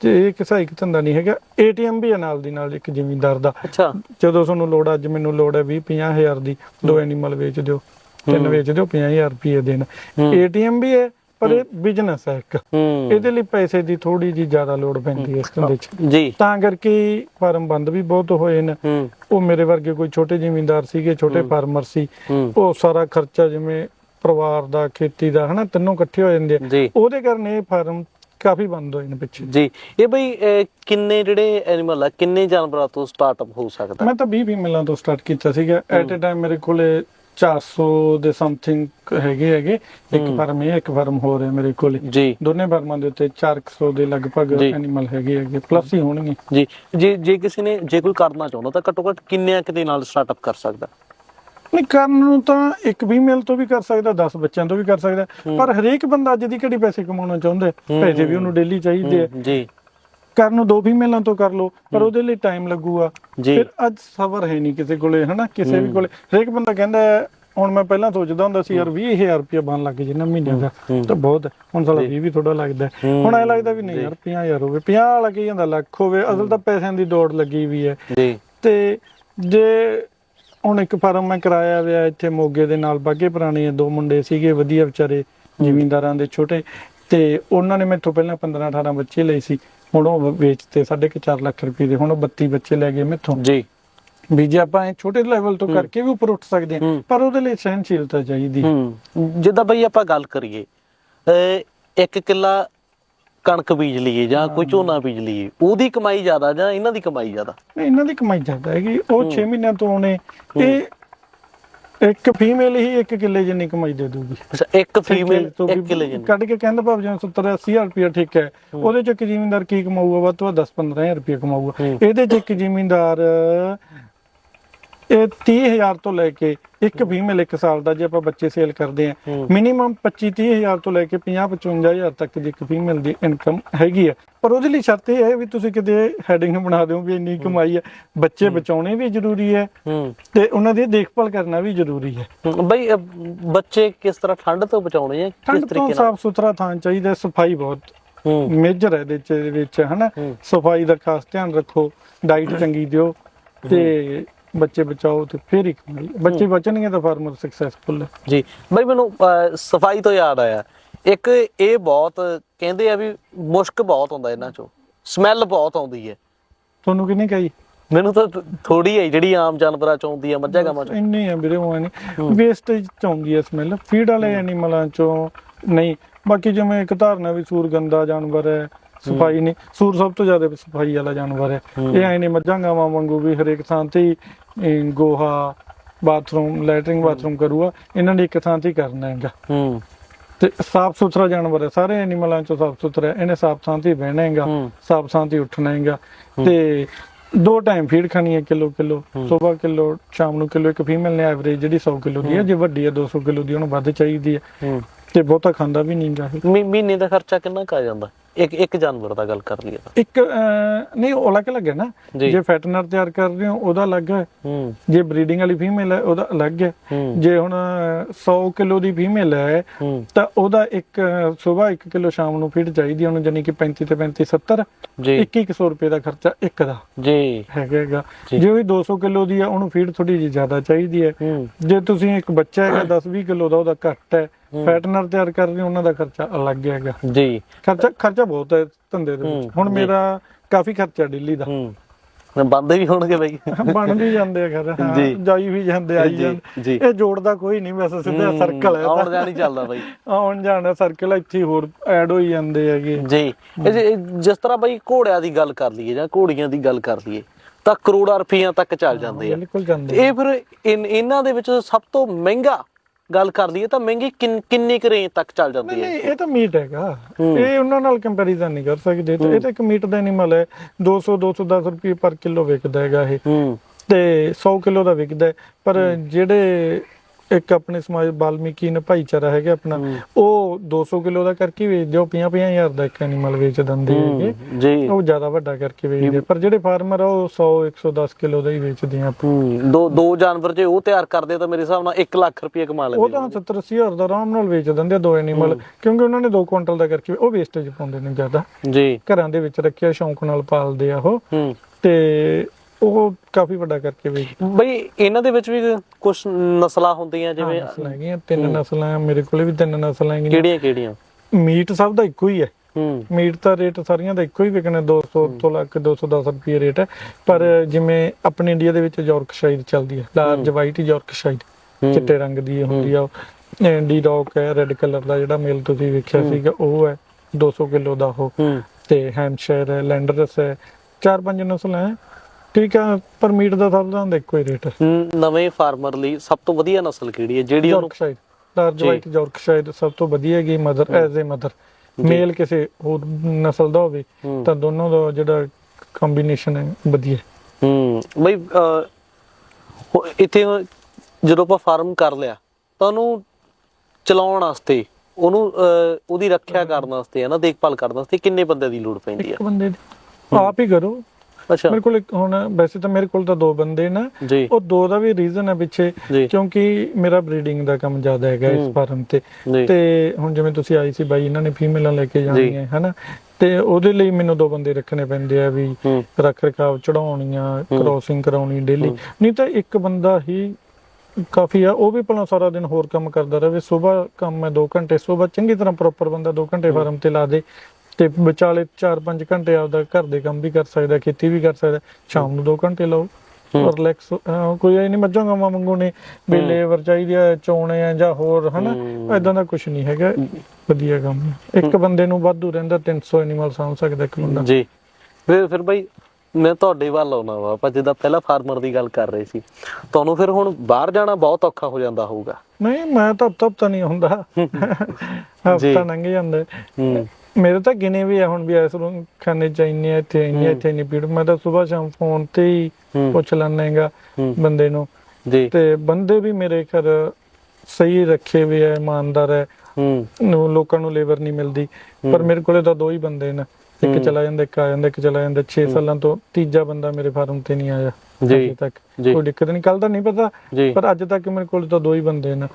ਤੇ ਇਹ ਇੱਕ ਸਹਾਇਕ ਧੰਦਾ ਨਹੀਂ ਹੈਗਾ। ਏਟੀਐਮ ਵੀ ਹੈ ਨਾਲ ਦੀ ਨਾਲ ਇੱਕ ਜ਼ਿਮੀਂਦਾਰ ਦਾ। ਅੱਛਾ। ਜਦੋਂ ਤੁਹਾਨੂੰ ਲੋੜ ਅੱਜ ਮੈਨੂੰ ਲੋੜ ਹੈ 20 50000 ਦੀ। ਦੋ ਐਨੀਮਲ ਵੇਚ ਦਿਓ ਤਿੰਨ ਵੇਚ ਦਿਓ 50000 ਰੁਪਏ ਦੇਣ। ਏਟੀਐਮ ਵੀ ਹੈ। ਪਰ ਇਹ ਬਿਜ਼ਨਸ ਹੈ ਇੱਕ। ਹੂੰ। ਇਹਦੇ ਲਈ ਪੈਸੇ ਦੀ ਥੋੜੀ ਜੀ ਜ਼ਿਆਦਾ ਲੋੜ ਪੈਂਦੀ ਹੈ ਇਸ ਧੰਦੇ 'ਚ। ਜੀ। ਤਾਂ ਕਰਕੇ ਫਾਰਮ ਬੰਦ ਵੀ ਬਹੁਤ ਹੋਏ ਨੇ। ਹੂੰ। ਉਹ ਮੇਰੇ ਵਰਗੇ ਕੋਈ ਛੋਟੇ ਜ਼ਿਮੀਂਦਾਰ ਸੀਗੇ ਛੋਟੇ ਫਾਰਮਰ ਸੀ। ਹੂੰ। ਉਹ ਸਾਰਾ ਖਰਚਾ ਜਿਵੇਂ ਪਰਿਵਾਰ ਦਾ ਖੇਤੀ ਦਾ ਹਨਾ ਤਿੰਨੋਂ ਇਕੱਠੇ ਹੋ ਜਾਂਦੇ ਆ। ਜੀ। ਉਹਦੇ ਕਾਰਨ ਇਹ ਫਾਰਮ ਕਾਫੀ ਬੰਦ ਹੋਏ ਨੇ ਪਿੱਛੇ। ਜੀ। ਇਹ ਬਈ ਅਹ, ਕਿੰਨੇ ਜਿਹੜੇ ਐਨੀਮਲ ਆ ਕਿੰਨੇ ਜਾਨਵਰਾਂ ਤੋਂ ਸਟਾਰਟਅਪ ਹੋ ਸਕਦਾ? ਮੈਂ ਤਾਂ 20 ਫੀਮੇਲਾਂ ਤੋਂ ਸਟਾਰਟ ਕੀਤਾ ਸੀਗਾ। ਐਟ ਅ ਟਾਈਮ ਮੇਰੇ ਕੋਲੇ 400 ਦੇ ਸਮਥਿੰਗ ਹੈਗੇ ਹੈਗੇ। ਇੱਕ ਫਾਰਮ ਇਹ ਇੱਕ ਫਾਰਮ ਹੈ ਮੇਰੇ ਕੋਲ। ਜੀ। ਦੋਨੇ ਫਾਰਮਾਂ ਦੇ ਉੱਤੇ 400 ਦੇ ਲਗਭਗ। ਐਨੀਮਲ ਹੈਗੇ ਹੈਗੇ ਪਲੱਸ ਹੀ ਹੋਣਗੇ। ਜੀ। ਜੇ ਜੇ ਕਿਸੇ ਨੇ ਜੇ ਕੋਈ ਕਰਨਾ ਚਾਹੁੰਦਾ ਤਾਂ ਘੱਟੋ ਘੱਟ ਕਿੰਨੇ ਕੁ ਦੇ ਨਾਲ ਸਟਾਰਟਅਪ ਕਰ ਸਕਦਾ? ਨਹੀਂ ਕਰਨ ਨੂੰ ਤਾਂ ਇੱਕ ਫੀਮੇਲ ਤੋਂ ਵੀ ਕਰ ਸਕਦਾ 10 ਬੱਚਿਆਂ ਤੋਂ ਵੀ ਕਰ ਸਕਦਾ। ਪਰ ਹਰੇਕ ਬੰਦਾ ਅੱਜ ਦੀ ਘੜੀ ਪੈਸੇ ਕਮਾਉਣਾ ਚਾਹੁੰਦਾ ਪੈਸੇ ਵੀ ਉਹਨੂੰ ਡੇਲੀ ਚਾਹੀਦੇ ਆ ਜੀ। ਕਰਨ ਨੂੰ ਦੋ ਫੀਮੇਲਾਂ ਤੋਂ ਕਰ ਲਓ ਪਰ ਉਹਦੇ ਲਈ ਟਾਈਮ ਲੱਗੂਗਾ। ਫਿਰ ਅੱਜ ਸਬਰ ਹੈ ਨਹੀਂ ਕਿਸੇ ਕੋਲੇ ਹਨਾ? ਕਿਸੇ ਵੀ ਕੋਲੇ। ਹਰੇਕ ਬੰਦਾ ਕਹਿੰਦਾ ਹੁਣ ਮੈਂ ਪਹਿਲਾਂ ਸੋਚਦਾ ਹੁੰਦਾ ਸੀ ਯਾਰ 20000 ਰੁਪਇਆ ਬਣ ਲੱਗ ਜੇ ਨਾ ਮਹੀਨੇ ਦਾ। ਤਾਂ ਬਹੁਤ। ਹੁਣ ਸਾਲਾ 20 ਵੀ ਥੋੜਾ ਲੱਗਦਾ। ਹੁਣ ਐ ਲੱਗਦਾ ਵੀ ਨਹੀਂ ਯਾਰ 50000 ਹੋਵੇ। 50 ਲੱਗੀ ਜਾਂਦਾ ਲੱਖ ਹੋਵੇ। ਅਸਲ ਤਾਂ ਪੈਸਿਆਂ ਦੀ ਦੌੜ ਲੱਗੀ ਵੀ ਹੈ। ਜੀ। ਤੇ ਜੇ ਹੁਣ ਇੱਕ ਫਾਰਮ ਮੈਂ ਕਰਾਇਆ ਹੋਇਆ ਇੱਥੇ ਮੋਗੇ ਦੇ ਨਾਲ ਬਾਗੇ ਪੁਰਾਣੇ ਦੋ ਮੁੰਡੇ ਸੀਗੇ ਵਧੀਆ ਵਿਚਾਰੇ ਜ਼ਿਮੀਂਦਾਰਾਂ ਦੇ ਛੋਟੇ। ਤੇ ਉਹਨਾਂ ਨੇ ਮੈਥੋਂ ਪਹਿਲਾਂ 15 18 ਬੱਚੇ ਲਏ ਸੀ। ਹੁਣ ਉਹ ਵੇਚਤੇ ਸਾਢੇ ਕੁ ਚਾਰ ਲੱਖ ਰੁਪਏ ਦੇ ਹੁਣ ਉਹ 32 ਬੱਚੇ ਲੈ ਗਏ ਮੈਥੋਂ। ਜੀ। ਵੀ ਜੇ ਆਪਾਂ ਇਹ ਛੋਟੇ ਲੈਵਲ ਤੋਂ ਕਰਕੇ ਵੀ ਉੱਪਰ ਉੱਠ ਸਕਦੇ ਹਾਂ। ਪਰ ਉਹਦੇ ਲਈ ਸਹਿਨਸ਼ੀਲਤਾ ਚਾਹੀਦੀ। ਹੂੰ। ਜਿੱਦਾਂ ਬਈ ਆਪਾਂ ਗੱਲ ਕਰੀਏ ਇੱਕ ਕਿੱਲਾ ਕਣਕ ਬੀਜ ਲਈਏ ਜਾਂ ਕੋਈ ਝੋਨਾ ਬੀਜ ਲਈਏ ਉਹਦੀ ਕਮਾਈ ਜ਼ਿਆਦਾ ਜਾਂ ਇਹਨਾਂ ਦੀ ਕਮਾਈ ਜ਼ਿਆਦਾ? ਨਹੀਂ, ਇਹਨਾਂ ਦੀ ਕਮਾਈ ਜ਼ਿਆਦਾ ਹੈਗੀ। ਉਹ 6 ਮਹੀਨਿਆਂ ਤੋਂ ਉਹਨੇ ਇਹ ਇੱਕ ਫੀਮੇਲ ਹੀ ਇੱਕ ਕਿੱਲੇ ਜਿੰਨੀ ਕਮਾਈ ਦੇ ਦੂਗੀ ਅੱਛਾ ਇੱਕ ਫੀਮੇਲ ਤੋਂ ਇੱਕ ਵੀ ਕਿੱਲੇ ਜਿੰਨੀ। ਕੱਢ ਕੇ ਕਹਿੰਦਾ ਭਾਵੇਂ ਜਿਵੇਂ 70 80000 ਰੁਪਏ ਠੀਕ ਹੈ। ਉਹਦੇ ਚ ਇੱਕ ਜ਼ਿਮੀਂਦਾਰ ਕੀ ਕਮਾਊਗਾ? ਵੱਧ ਤੋਂ ਵੱਧ 10 15000 ਰੁਪਏ ਕਮਾਊਗਾ। ਇਹਦੇ ਚ ਇੱਕ ਜ਼ਿਮੀਂਦਾਰ ਇਹ 30000 ਤੋਂ ਲੈ ਕੇ ਇੱਕ ਫੀਮੇਲ ਇੱਕ ਸਾਲ ਦਾ ਜੇ ਆਪਾਂ ਬੱਚੇ ਸੇਲ ਕਰਦੇ ਆ। ਮਿਨੀਮਮ 25 30000 ਤੋਂ ਲੈ ਕੇ 50 55000 ਤੱਕ ਦੀ ਇੱਕ ਫੀਮੇਲ ਦੀ ਇਨਕਮ ਹੈਗੀ ਹੈ ਪਰ ਉਹਦੇ ਲਈ ਸ਼ਰਤ ਇਹ ਹੈ ਵੀ ਤੁਸੀਂ ਕਿਤੇ ਹੈਡਿੰਗ ਬਣਾ ਦਿਓ ਵੀ ਇੰਨੀ ਕਮਾਈ ਹੈ ਬੱਚੇ ਬਚਾਉਣੇ ਵੀ ਜ਼ਰੂਰੀ ਹੈ ਤੇ ਉਹਨਾਂ ਦੀ ਦੇਖਭਾਲ ਕਰਨਾ ਵੀ ਜ਼ਰੂਰੀ ਹੈ। ਬਈ ਬੱਚੇ ਕਿਸ ਤਰ੍ਹਾਂ ਠੰਡ ਤੋਂ ਬਚਾਉਣੇ ਆ? ਕਿਸ ਤਰੀਕੇ ਨਾਲ? ਸਾਫ਼ ਸੁਥਰਾ ਥਾਂ ਚਾਹੀਦਾ ਸਫ਼ਾਈ ਬਹੁਤ ਮੇਜਰ ਹੈ ਇਹਦੇ ਵਿੱਚ ਹਨਾ। ਸਫ਼ਾਈ ਦਾ ਖਾਸ ਧਿਆਨ ਰੱਖੋ ਡਾਈਟ ਚੰਗੀ ਦਿਓ ਤੇ ਬੱਚੇ ਬਚਾਓ ਤੇ ਫਿਰ ਹੀ ਕਮਾਈ ਬੱਚੇ ਬਚਣਗੇ ਤਾਂ ਫਾਰਮਰ ਸਕਸੈਸਫੁਲ ਹੈ। ਜੀ ਬਈ ਮੈਨੂੰ ਸਫ਼ਾਈ ਤੋਂ ਯਾਦ ਆਇਆ। ਇੱਕ ਇਹ ਬਹੁਤ ਕਹਿੰਦੇ ਆ ਵੀ ਮੁਸ਼ਕ ਬਹੁਤ ਆਉਂਦਾ ਇਹਨਾਂ ਚੋਂ। ਸਮੈਲ ਬਹੁਤ ਆਉਂਦੀ ਹੈ। ਤੁਹਾਨੂੰ ਕਿਹਨੇ ਕਹੀ ਮੈਨੂੰ ਤਾਂ ਥੋੜੀ ਹੈ ਜਿਹੜੀ ਆਮ ਜਾਨਵਰਾਂ ਚ ਆਉਂਦੀ ਆ ਮੱਝਾਂ ਗਾਵਾਂ ਚ। ਇੰਨੀ ਹੈ ਵੀਰੇ ਉਹ ਨਹੀਂ। ਵੇਸਟੇਜ ਚ ਆਉਂਦੀ ਹੈ ਸਮੈਲ ਫੀਡ ਵਾਲੇ ਐਨੀਮਲਾਂ ਚੋਂ ਨਹੀਂ। ਬਾਕੀ ਜਿਵੇਂ ਇੱਕ ਧਾਰਨਾ ਵੀ ਸੂਰ ਗੰਦਾ ਜਾਨਵਰ ਹੈ ਸਫ਼ਾਈ ਨਹੀਂ ਸੂਰ ਸਭ ਤੋਂ ਜ਼ਿਆਦਾ ਸਫ਼ਾਈ ਵਾਲਾ ਜਾਨਵਰ ਹੈ। ਇਹ ਐ ਨਹੀਂ ਮੱਝਾਂ ਗਾਵਾਂ ਵਾਂਗੂ ਵੀ ਹਰੇਕ ਥਾਂ ਤੇ ਗੋਹਾ ਬਾਥਰੂਮ ਲੈਟਰਿੰਗ ਬਾਥਰੂਮ ਕਰੂਗਾ। ਇਹਨਾਂ ਨੇ ਇੱਕ ਥਾਂ ਤੇ ਕਰਨਾ ਹੈਗਾ। ਹੂੰ। ਤੇ ਸਾਫ਼ ਸੁਥਰਾ ਜਾਨਵਰ ਹੈ। ਸਾਰੇ ਐਨੀਮਲਾਂ ਚੋਂ ਸਾਫ਼ ਸੁਥਰਾ ਹੈ। ਇਹਨੇ ਸਾਫ਼ ਥਾਂ ਤੇ ਬਹਿਣਾ ਹੈਗਾ। ਸਾਫ਼ ਥਾਂ ਤੇ ਉੱਠਣਾ ਹੈਗਾ। ਤੇ ਦੋ ਟਾਈਮ ਫੀਡ ਖਾਣੀ ਹੈ ਕਿਲੋ ਕਿਲੋ। ਸਵੇਰ ਕਿਲੋ ਸ਼ਾਮ ਨੂੰ ਕਿਲੋ ਇੱਕ ਫੀਮੇਲ ਨੇ ਐਵਰੇਜ ਜਿਹੜੀ 100 ਕਿਲੋ ਦੀ ਹੈ। ਜੇ ਵੱਡੀ ਹੈ 200 ਕਿਲੋ ਦੀ ਉਹਨੂੰ ਵੱਧ ਚਾਹੀਦੀ ਹੂੰ। ਤੇ ਬਹੁਤਾ ਖਾਂਦਾ ਵੀ ਨਹੀਂ ਗਾ। ਮਹੀ- ਮਹੀਨੇ ਦਾ ਖਰਚਾ ਕਿੰਨਾ ਕੁ ਆ ਜਾਂਦਾ? ਇੱਕ ਇੱਕ ਜਾਨਵਰ ਦਾ ਗੱਲ ਕਰ ਲਈਏ ਤਾਂ। ਇੱਕ ਅਹ, ਨਹੀਂ ਉਹ ਅਲੱਗ ਅਲੱਗ ਹੈ ਨਾ। ਜੀ। ਜੇ ਫੈਟਨਰ ਤਿਆਰ ਕਰ ਰਹੇ ਹੋ ਉਹਦਾ ਅਲੱਗ ਹੈ। ਹੂੰ। ਜੇ ਬਰੀਡਿੰਗ ਵਾਲੀ ਫੀਮੇਲ ਹੈ ਉਹਦਾ ਅਲੱਗ ਹੈ। ਹੂੰ। ਜੇ ਹੁਣ 100 ਕਿਲੋ ਦੀ ਫੀਮੇਲ ਹੈ ਹੂੰ। ਤਾਂ ਉਹਦਾ ਇੱਕ ਸਵੇਰ 1 ਕਿਲੋ ਸ਼ਾਮ ਨੂੰ ਫੀਡ ਚਾਹੀਦੀ ਹੈ ਉਹਨੂੰ ਜਾਨੀ ਕਿ 35 ਤੇ 35 70 ਜੀ। 2100 ਰੁਪਏ ਦਾ ਖਰਚਾ ਇੱਕ ਦਾ। ਜੀ। ਹੈਗਾ ਹੈਗਾ। ਜੀ। ਜੇ ਉਹ 200 ਕਿਲੋ ਦੀ ਆ ਉਹਨੂੰ ਫੀਡ ਥੋੜੀ ਜਿਹੀ ਜ਼ਿਆਦਾ ਚਾਹੀਦੀ ਹੈ। ਹੂੰ। ਜੇ ਤੁਸੀਂ ਇੱਕ ਬੱਚਾ ਹੈਗਾ 10 20 ਕਿਲੋ ਦਾ ਉਹਦਾ ਘੱਟ ਹੈ। ਫੈਟਨਰ ਤਿਆਰ ਕਰ ਰਹੇ ਉਹਨਾਂ ਦਾ ਖਰਚਾ ਅਲੱਗ ਹੈਗਾ। ਜੀ। ਖਰਚਾ ਖਰਚਾ ਬਹੁਤ ਹੈ ਧੰਦੇ ਦੇ ਵਿੱਚ। ਹੁਣ। ਮੇਰਾ ਕਾਫੀ ਖਰਚਾ ਦਿੱਲੀ ਦਾ। ਬੰਦੇ ਵੀ ਹੋਣਗੇ ਬਈ। ਬਣ ਵੀ ਜਾਂਦੇ ਆ ਜੀ। ਜਾਈ ਵੀ ਜਾਂਦੇ ਆਈ ਜਾਂਦੇ। ਇਹ ਜੋੜਦਾ ਕੋਈ ਨਹੀਂ ਵੈਸੇ ਸਿੱਧਾ ਸਰਕਲ ਹੈ। ਆਉਣ ਜਾਣ ਹੀ ਚੱਲਦਾ ਬਈ। ਆਉਣ ਜਾਣ ਸਰਕਲ ਇੱਥੇ ਹੋਰ ਐਡ ਹੋਈ ਜਾਂਦੇ ਹੈਗੇ। ਜੀ। ਜਿਸ ਤਰ੍ਹਾਂ ਬਈ ਘੋੜਿਆਂ ਦੀ ਗੱਲ ਕਰ ਲਈਏ ਜਾਂ ਘੋੜੀਆਂ ਦੀ ਗੱਲ ਕਰ ਲਈਏ ਤਾਂ ਕਰੋੜਾਂ ਰੁਪਈਆ ਤੱਕ ਚੱਲ ਜਾਂਦੇ ਆ। ਬਿਲਕੁਲ ਜਾਂਦੇ ਇਹ ਫਿਰ ਇਹਨਾਂ ਦੇ ਵਿੱਚ ਸਭ ਤੋਂ ਮਹਿੰਗਾ ਗੱਲ ਕਰ ਲਈਏ ਤਾਂ ਮਹਿੰਗੀ ਕਿੰਨ- ਕਿੰਨੀ ਕੁ ਰੇਂਜ ਤੱਕ ਚੱਲ ਜਾਂਦੀ ਹੈ? ਨਹੀਂ ਇਹ ਤਾਂ ਮੀਟ ਹੈਗਾ। ਇਹ ਉਹਨਾਂ ਨਾਲ ਕੰਪੈਰੀਜ਼ਨ ਨਹੀਂ ਕਰ ਸਕਦੇ। ਇਹ ਤਾਂ ਇੱਕ ਮੀਟ ਦਾ ਐਨੀਮਲ ਹੈ। 200 210 ਰੁਪਏ ਪਰ ਕਿਲੋ ਵਿਕਦਾ ਹੈਗਾ ਇਹ। ਹੂੰ। ਤੇ 100 ਕਿਲੋ ਦਾ ਵਿਕਦਾ ਹੈ। ਪਰ ਜਿਹੜੇ ਇੱਕ ਆਪਣੇ ਸਮਾਜ ਬਾਲਮੀਕੀ ਨ ਭਾਈਚਾਰਾ ਹੈਗਾ ਆਪਣਾ ਉਹ 200 ਕਿਲੋ ਦਾ ਕਰਕੇ ਵੇਚਦੇ ਉਹ 50 50 ਹਜ਼ਾਰ ਦਾ ਇੱਕ ਐਨੀਮਲ ਵੇਚ ਦਿੰਦੇ ਹੈਗੇ। ਜੀ। ਉਹ ਜ਼ਿਆਦਾ ਵੱਡਾ ਕਰਕੇ ਵੇਚਦੇ। ਪਰ ਜਿਹੜੇ ਫਾਰਮਰ ਆ ਉਹ 100 110 ਕਿਲੋ ਦਾ ਹੀ ਵੇਚਦੇ ਆ ਦੋ ਦੋ ਜਾਨਵਰ ਜੇ ਉਹ ਤਿਆਰ ਕਰਦੇ ਤਾਂ ਮੇਰੇ ਹਿਸਾਬ ਨਾਲ 1 ਲੱਖ ਰੁਪਏ ਕਮਾ ਉਹ ਲੈਂਦੇ ਤਾਂ 70 80 ਹਜ਼ਾਰ ਦਾ ਆਰਾਮ ਨਾਲ ਵੇਚ ਦਿੰਦੇ ਆ ਦੋ ਐਨੀਮਲ ਕਿਉਂਕਿ ਉਹਨਾਂ ਨੇ 2 ਕੁਇੰਟਲ ਦਾ ਕਰਕੇ ਉਹ ਵੇਸਟੇਜ ਪਾਉਂਦੇ ਨੇ ਜ਼ਿਆਦਾ। ਜੀ। ਘਰਾਂ ਦੇ ਵਿੱਚ ਰੱਖਿਆ ਸ਼ੌਂਕ ਨਾਲ ਪਾਲਦੇ ਆ ਉਹ। ਹੂੰ। ਤੇ ਉਹ ਕਾਫੀ ਵੱਡਾ ਕਰਕੇ ਵੇਚ ਬਈ ਇਹਨਾਂ ਦੇ ਵਿੱਚ ਵੀ ਕੁਝ ਨਸਲਾਂ ਹੁੰਦੀਆਂ ਜਿਵੇਂ ਨਸਲਾਂ ਹੈਗੀਆਂ ਤਿੰਨ ਨਸਲਾਂ ਮੇਰੇ ਕੋਲੇ ਵੀ ਤਿੰਨ ਨਸਲਾਂ ਹੈਗੀਆਂ। ਕਿਹੜੀਆਂ ਕਿਹੜੀਆਂ? ਮੀਟ ਸਭ ਦਾ ਇੱਕੋ ਹੀ ਹੈ। ਹੂੰ। ਮੀਟ ਦਾ ਰੇਟ ਸਾਰੀਆਂ ਦਾ ਇੱਕੋ ਹੀ ਵਿਕਣਾ 200 ਤੋਂ ਲੱਗ ਕੇ 210 ਰੁਪਏ ਰੇਟ ਹੈ। ਪਰ ਜਿਵੇਂ ਆਪਣੇ ਇੰਡੀਆ ਦੇ ਵਿੱਚ ਯਾਰਕਸ਼ਾਇਰ ਚੱਲਦੀ ਹੈ। Large white Yorkshire. ਚਿੱਟੇ ਰੰਗ ਦੀ ਹੁੰਦੀ ਆ। ਡੀ ਡੌਕ ਹੈ ਰੈੱਡ ਕਲਰ ਦਾ ਜਿਹੜਾ ਮੇਲ ਤੁਸੀਂ ਵੇਖਿਆ ਸੀਗਾ ਉਹ ਹੈ 200 ਕਿਲੋ ਦਾ ਉਹ। ਹੂੰ। ਤੇ ਹੈਮਸ਼ਾਇਰ ਹੈ ਲੈਂਡਰਸ ਹੈ ਚਾਰ ਪੰਜ ਨਸਲਾਂ ਹੈ। ਠੀਕ ਆ ਪਰ ਮੀਟ ਦਾ ਸਭ ਦਾ ਇੱਕੋ ਹੀ ਰੇਟ? ਨਵੇਂ ਫਾਰਮਰ ਲਈ ਸਭ ਤੋਂ ਵਧੀਆ ਨਸਲ ਕਿਹੜੀ ਹੈ? ਜਿਹੜੀ ਉਹਨੂੰ ਯਾਰਕਸ਼ਾਇਰ ਲਾਰਜ। ਵਾਈਟ ਯਾਰਕਸ਼ਾਇਰ ਸਭ ਤੋਂ ਵਧੀਆ ਹੈਗੀ mother as a mother male ਕਿਸੇ ਹੋਰ ਨਸਲ ਦਾ ਹੋਵੇ। ਤਾਂ ਦੋਨੋਂ ਦਾ ਜਿਹੜਾ ਕੰਬੀਨੇਸ਼ਨ ਹੈ ਵਧੀਆ ਹੂੰ। ਬਈ ਇੱਥੇ ਜਦੋਂ ਆਪਾਂ ਫਾਰਮ ਕਰ ਲਿਆ ਤਾਂ ਉਹਨੂੰ ਚਲਾਉਣ ਵਾਸਤੇ ਉਹਨੂੰ ਉਹਦੀ ਰੱਖਿਆ ਕਰਨ ਵਾਸਤੇ ਹੈ ਨਾ ਦੇਖਭਾਲ ਕਰਨ ਵਾਸਤੇ ਕਿੰਨੇ ਬੰਦੇ ਦੀ ਲੋੜ ਪੈਂਦੀ ਇੱਕ ਹੈ ਬੰਦੇ ਦੀ। ਆਪ ਹੀ ਕਰੋ। ਅੱਛਾ। ਮੇਰੇ ਕੋਲ ਇੱਕ ਹੁਣ ਵੈਸੇ ਤਾਂ ਮੇਰੇ ਕੋਲ ਤਾਂ ਦੋ ਬੰਦੇ ਨਾ ਜੀ। ਉਹ ਦੋ ਦਾ ਵੀ ਰੀਜ਼ਨ ਹੈ ਪਿੱਛੇ ਜੀ। ਕਿਉਂਕਿ ਮੇਰਾ ਬਰੀਡਿੰਗ ਦਾ ਕੰਮ ਜ਼ਿਆਦਾ ਹੈਗਾ ਇਸ ਹੂੰ। ਫਾਰਮ ਤੇ। ਜੀ। ਤੇ ਹੁਣ ਜਿਵੇਂ ਤੁਸੀਂ ਆਈ ਸੀ ਬਾਈ ਇਹਨਾਂ ਨੇ ਫੀਮੇਲਾਂ ਲੈ ਕੇ ਜਾਣੀਆਂ ਹਨਾ? ਤੇ ਉਹਦੇ ਲਈ ਮੈਨੂੰ ਦੋ ਬੰਦੇ ਰੱਖਣੇ ਪੈਂਦੇ ਆ ਵੀ ਹੂੰ। ਰੱਖ ਰਖਾਵ ਚੜਾਉਣੀਆਂ ਹੂੰ। ਕ੍ਰੋਸਿੰਗ ਕਰਾਉਣੀ ਡੇਲੀ ਹੂੰ। ਨਹੀਂ ਤਾਂ ਇੱਕ ਬੰਦਾ ਹੀ ਕਾਫੀ ਆ ਉਹ ਵੀ ਭਲਾ ਸਾਰਾ ਦਿਨ ਹੋਰ ਕੰਮ ਕਰਦਾ ਰਹੇ ਸਵੇਰ ਕੰਮ ਮੈਂ 2 ਘੰਟੇ ਸਵੇਰ ਚੰਗੀ ਤਰ੍ਹਾਂ ਪ੍ਰੋਪਰ ਬੰਦਾ 2 ਘੰਟੇ ਫਾਰਮ ਤੇ ਲਾ ਦੇ। ਤੇ ਵਿਚਾਲੇ 4-5 ਘੰਟੇ ਆਪਦਾ ਘਰ ਦੇ ਕੰਮ ਵੀ ਕਰ ਸਕਦਾ ਖੇਤੀ ਵੀ ਕਰ ਸਕਦਾ ਸ਼ਾਮ ਨੂੰ 2 ਘੰਟੇ ਲਾਓ। ਰਿਲੈਕਸ ਕੋਈ ਇਹ ਨਹੀਂ ਮੱਝਾਂ ਗਾਵਾਂ ਵਾਂਗੂ ਨੇ ਵੀ। ਲੇਬਰ ਚਾਹੀਦੀ ਆ ਚੋਣੇ ਆ ਜਾਂ ਹੋਰ ਹਨਾ। ਇਦਾਂ ਦਾ ਕੁਝ ਨਹੀਂ ਹੈਗਾ ਵਧੀਆ ਕੰਮ। ਇੱਕ ਬੰਦੇ ਨੂੰ ਵਾਧੂ ਰਹਿੰਦਾ 300 ਐਨੀਮਲ ਸਾਂਭ ਸਕਦਾ ਇੱਕ ਬੰਦਾ ਜੀ। ਫਿਰ ਫਿਰ ਬਈ ਮੈਂ ਤੁਹਾਡੇ ਵੱਲ ਆਉਣਾ ਵਾ ਆਪਾਂ ਜਿੱਦਾਂ ਪਹਿਲਾਂ ਫਾਰਮਰ ਦੀ ਗੱਲ ਕਰ ਰਹੇ ਸੀ ਤੁਹਾਨੂੰ ਫਿਰ ਹੁਣ ਬਾਹਰ ਜਾਣਾ ਬਹੁਤ ਔਖਾ ਹੋ ਜਾਂਦਾ ਹੋਊਗਾ। ਨਹੀਂ ਮੈਂ ਤਾਂ ਹਫਤਾ ਹਫਤਾ ਨਹੀਂ ਹੁੰਦਾ ਹਫਤਾ ਲੰਘ ਜਾਂਦਾ। ਮੇਰੇ ਤਾਂ ਗਿਣੇ ਵੀ ਆ ਹੁਣ ਵੀ ਇਸ ਨੂੰ ਖਾਣੇ ਚ ਇੰਨੇ ਆ, ਇੱਥੇ ਇੰਨੇ। ਇੱਥੇ ਨਹੀਂ ਪੀੜ ਮੈਂ ਤਾਂ ਸਵੇਰ ਸ਼ਾਮ ਫੋਨ ਤੇ ਹੀ ਪੁੱਛ ਲੈਣਾਗਾ ਹੂੰ। ਬੰਦੇ ਨੂੰ। ਜੀ। ਤੇ ਬੰਦੇ ਵੀ ਮੇਰੇ ਘਰ ਸਹੀ ਰੱਖੇ ਹੋਏ ਆ ਇਮਾਨਦਾਰ ਹੈ। ਨੂੰ ਲੋਕਾਂ ਨੂੰ ਲੇਬਰ ਨਹੀਂ ਮਿਲਦੀ। ਪਰ। ਮੇਰੇ ਕੋਲੇ ਤਾਂ ਦੋ ਹੀ ਬੰਦੇ ਨੇ। ਇੱਕ। ਚਲਾ ਜਾਂਦਾ ਇੱਕ ਆ ਜਾਂਦਾ ਇੱਕ ਚਲਾ ਜਾਂਦਾ। 6 ਹੂੰ। ਸਾਲਾਂ ਤੋਂ ਤੀਜਾ ਬੰਦਾ ਮੇਰੇ ਫਾਰਮ ਤੇ ਨਹੀਂ ਆਇਆ। ਜੀ ਅਜੇ ਤੱਕ। ਜੀ। ਕੋਈ ਦਿੱਕਤ ਨਹੀਂ ਕੱਲ ਦਾ ਨਹੀਂ ਪਤਾ ਪਰ ਅੱਜ ਤੱਕ ਮੇਰੇ ਕੋਲ ਤਾਂ ਦੋ ਹੀ ਬੰਦੇ ਨੇ।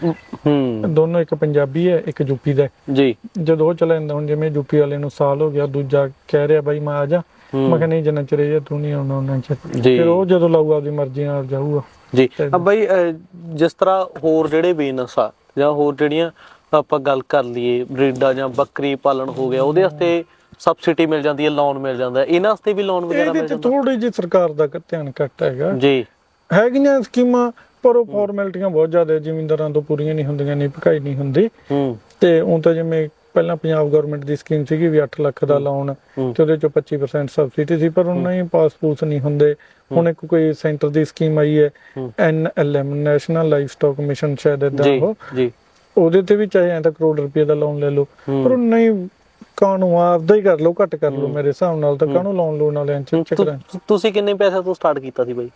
ਹੂੰ ਦੋਨੋਂ ਇੱਕ ਪੰਜਾਬੀ ਹੈ ਇੱਕ ਯੂਪੀ ਦਾ। ਜੀ। ਜਦੋਂ ਉਹ ਚਲਾ ਜਾਂਦਾ ਹੁਣ ਜਿਵੇਂ ਯੂਪੀ ਵਾਲੇ ਨੂੰ ਸਾਲ ਹੋ ਗਿਆ ਦੂਜਾ ਕਹਿ ਰਿਹਾ ਬਾਈ ਮੈਂ ਆ ਜਾ। ਮੈਂ ਕਿਹਾ ਨਹੀਂ ਜਨਾ ਚਰੇ ਜਾ ਤੂੰ ਨਹੀਂ ਆਉਣਾ ਉਹਨਾਂ ਚ ਫਿਰ ਉਹ ਜਦੋਂ ਲਾਊਗਾ ਆਪਦੀ ਮਰਜ਼ੀ ਨਾਲ ਜਾਊਗਾ। ਜੀ। ਆ ਬਈ ਜਿਸ ਤਰ੍ਹਾਂ ਹੋਰ ਜਿਹੜੇ ਬਿਜ਼ਨਸ ਆ ਜਾਂ ਹੋਰ ਜਿਹੜੀਆਂ ਆਪਾਂ ਗੱਲ ਕਰ ਲਈਏ ਬਰੀਡਾਂ ਜਾਂ ਬੱਕਰੀ ਪਾਲਣ ਹੋ ਗਿਆ ਉਹਦੇ ਵਾਸਤੇ ਸਬਸਿਡੀ ਮਿਲ ਜਾਂਦੀ ਹੈ ਲੋਨ ਮਿਲ ਜਾਂਦਾ ਹੈ। ਇਹਨਾਂ ਵਾਸਤੇ ਵੀ ਲੋਨ ਵਗੈਰਾ ਮਿਲ ਜਾਂਦਾ। ਥੋੜੀ ਜਿਹੀ ਸਰਕਾਰ ਦਾ ਕ- ਧਿਆਨ ਘੱਟ ਹੈਗਾ। ਜੀ। ਹੈਗੀਆਂ ਸਕੀਮਾਂ ਪਰ ਉਹ ਫਾਰਮੈਲਿਟੀਆਂ ਬਹੁਤ ਜ਼ਿਆਦਾ ਜ਼ਿਮੀਂਦਾਰਾਂ ਤੋਂ ਪੂਰੀਆਂ ਨਹੀਂ ਹੁੰਦੀਆਂ ਨਹੀਂ ਭਕਾਈ ਨਹੀਂ ਹੁੰਦੀ। ਹੂੰ। ਤੇ ਉਹ ਤਾਂ ਜਿਵੇਂ ਪਹਿਲਾਂ ਪੰਜਾਬ ਗਵਰਨਮੈਂਟ ਦੀ ਸਕੀਮ ਸੀਗੀ ਵੀ 8 ਲੱਖ ਦਾ ਲੋਨ ਹੂੰ। ਤੇ ਉਹਦੇ ਚੋਂ 25% ਸਬਸਿਡੀ ਸੀ ਪਰ ਉਹਨਾਂ ਹੀ। ਪਾਸਪੋਰਟ ਨਹੀਂ ਹੁੰਦੇ। ਹੁਣ ਇੱਕ ਕੋਈ ਸੈਂਟਰ ਦੀ ਸਕੀਮ ਆਈ ਹੈ ਹੂੰ। NLM national life stock mission ਸ਼ਾਇਦ ਜੀ ਉਹ। ਜੀ। ਉਹਦੇ ਤੇ ਵੀ ਚਾਹੇ ਐਂ ਤਾਂ ਕਰੋੜ ਰੁਪਏ ਦਾ ਲੋਨ ਲੈ ਲਓ ਹੂੰ। ਪਰ ਉਹ ਨਹੀਂ ਕਾਨੂੰ ਆਪਦਾ ਹੀ ਕਰ ਲਓ ਘੱਟ ਕਰ ਲਓ ਮੇਰੇ ਹਿਸਾਬ ਨਾਲ ਤਾਂ ਕਾਹਨੂੰ ਲੋਨ ਲੋਨ ਵਾਲਿਆਂ ਚ ਚੱਕਰਾਂ ਤੁ- ਤੁਸੀਂ ਕਿੰਨੇ ਪੈਸੇ ਤੋਂ ਸਟਾਰਟ ਕੀਤਾ ਸੀ ਬਾਈ?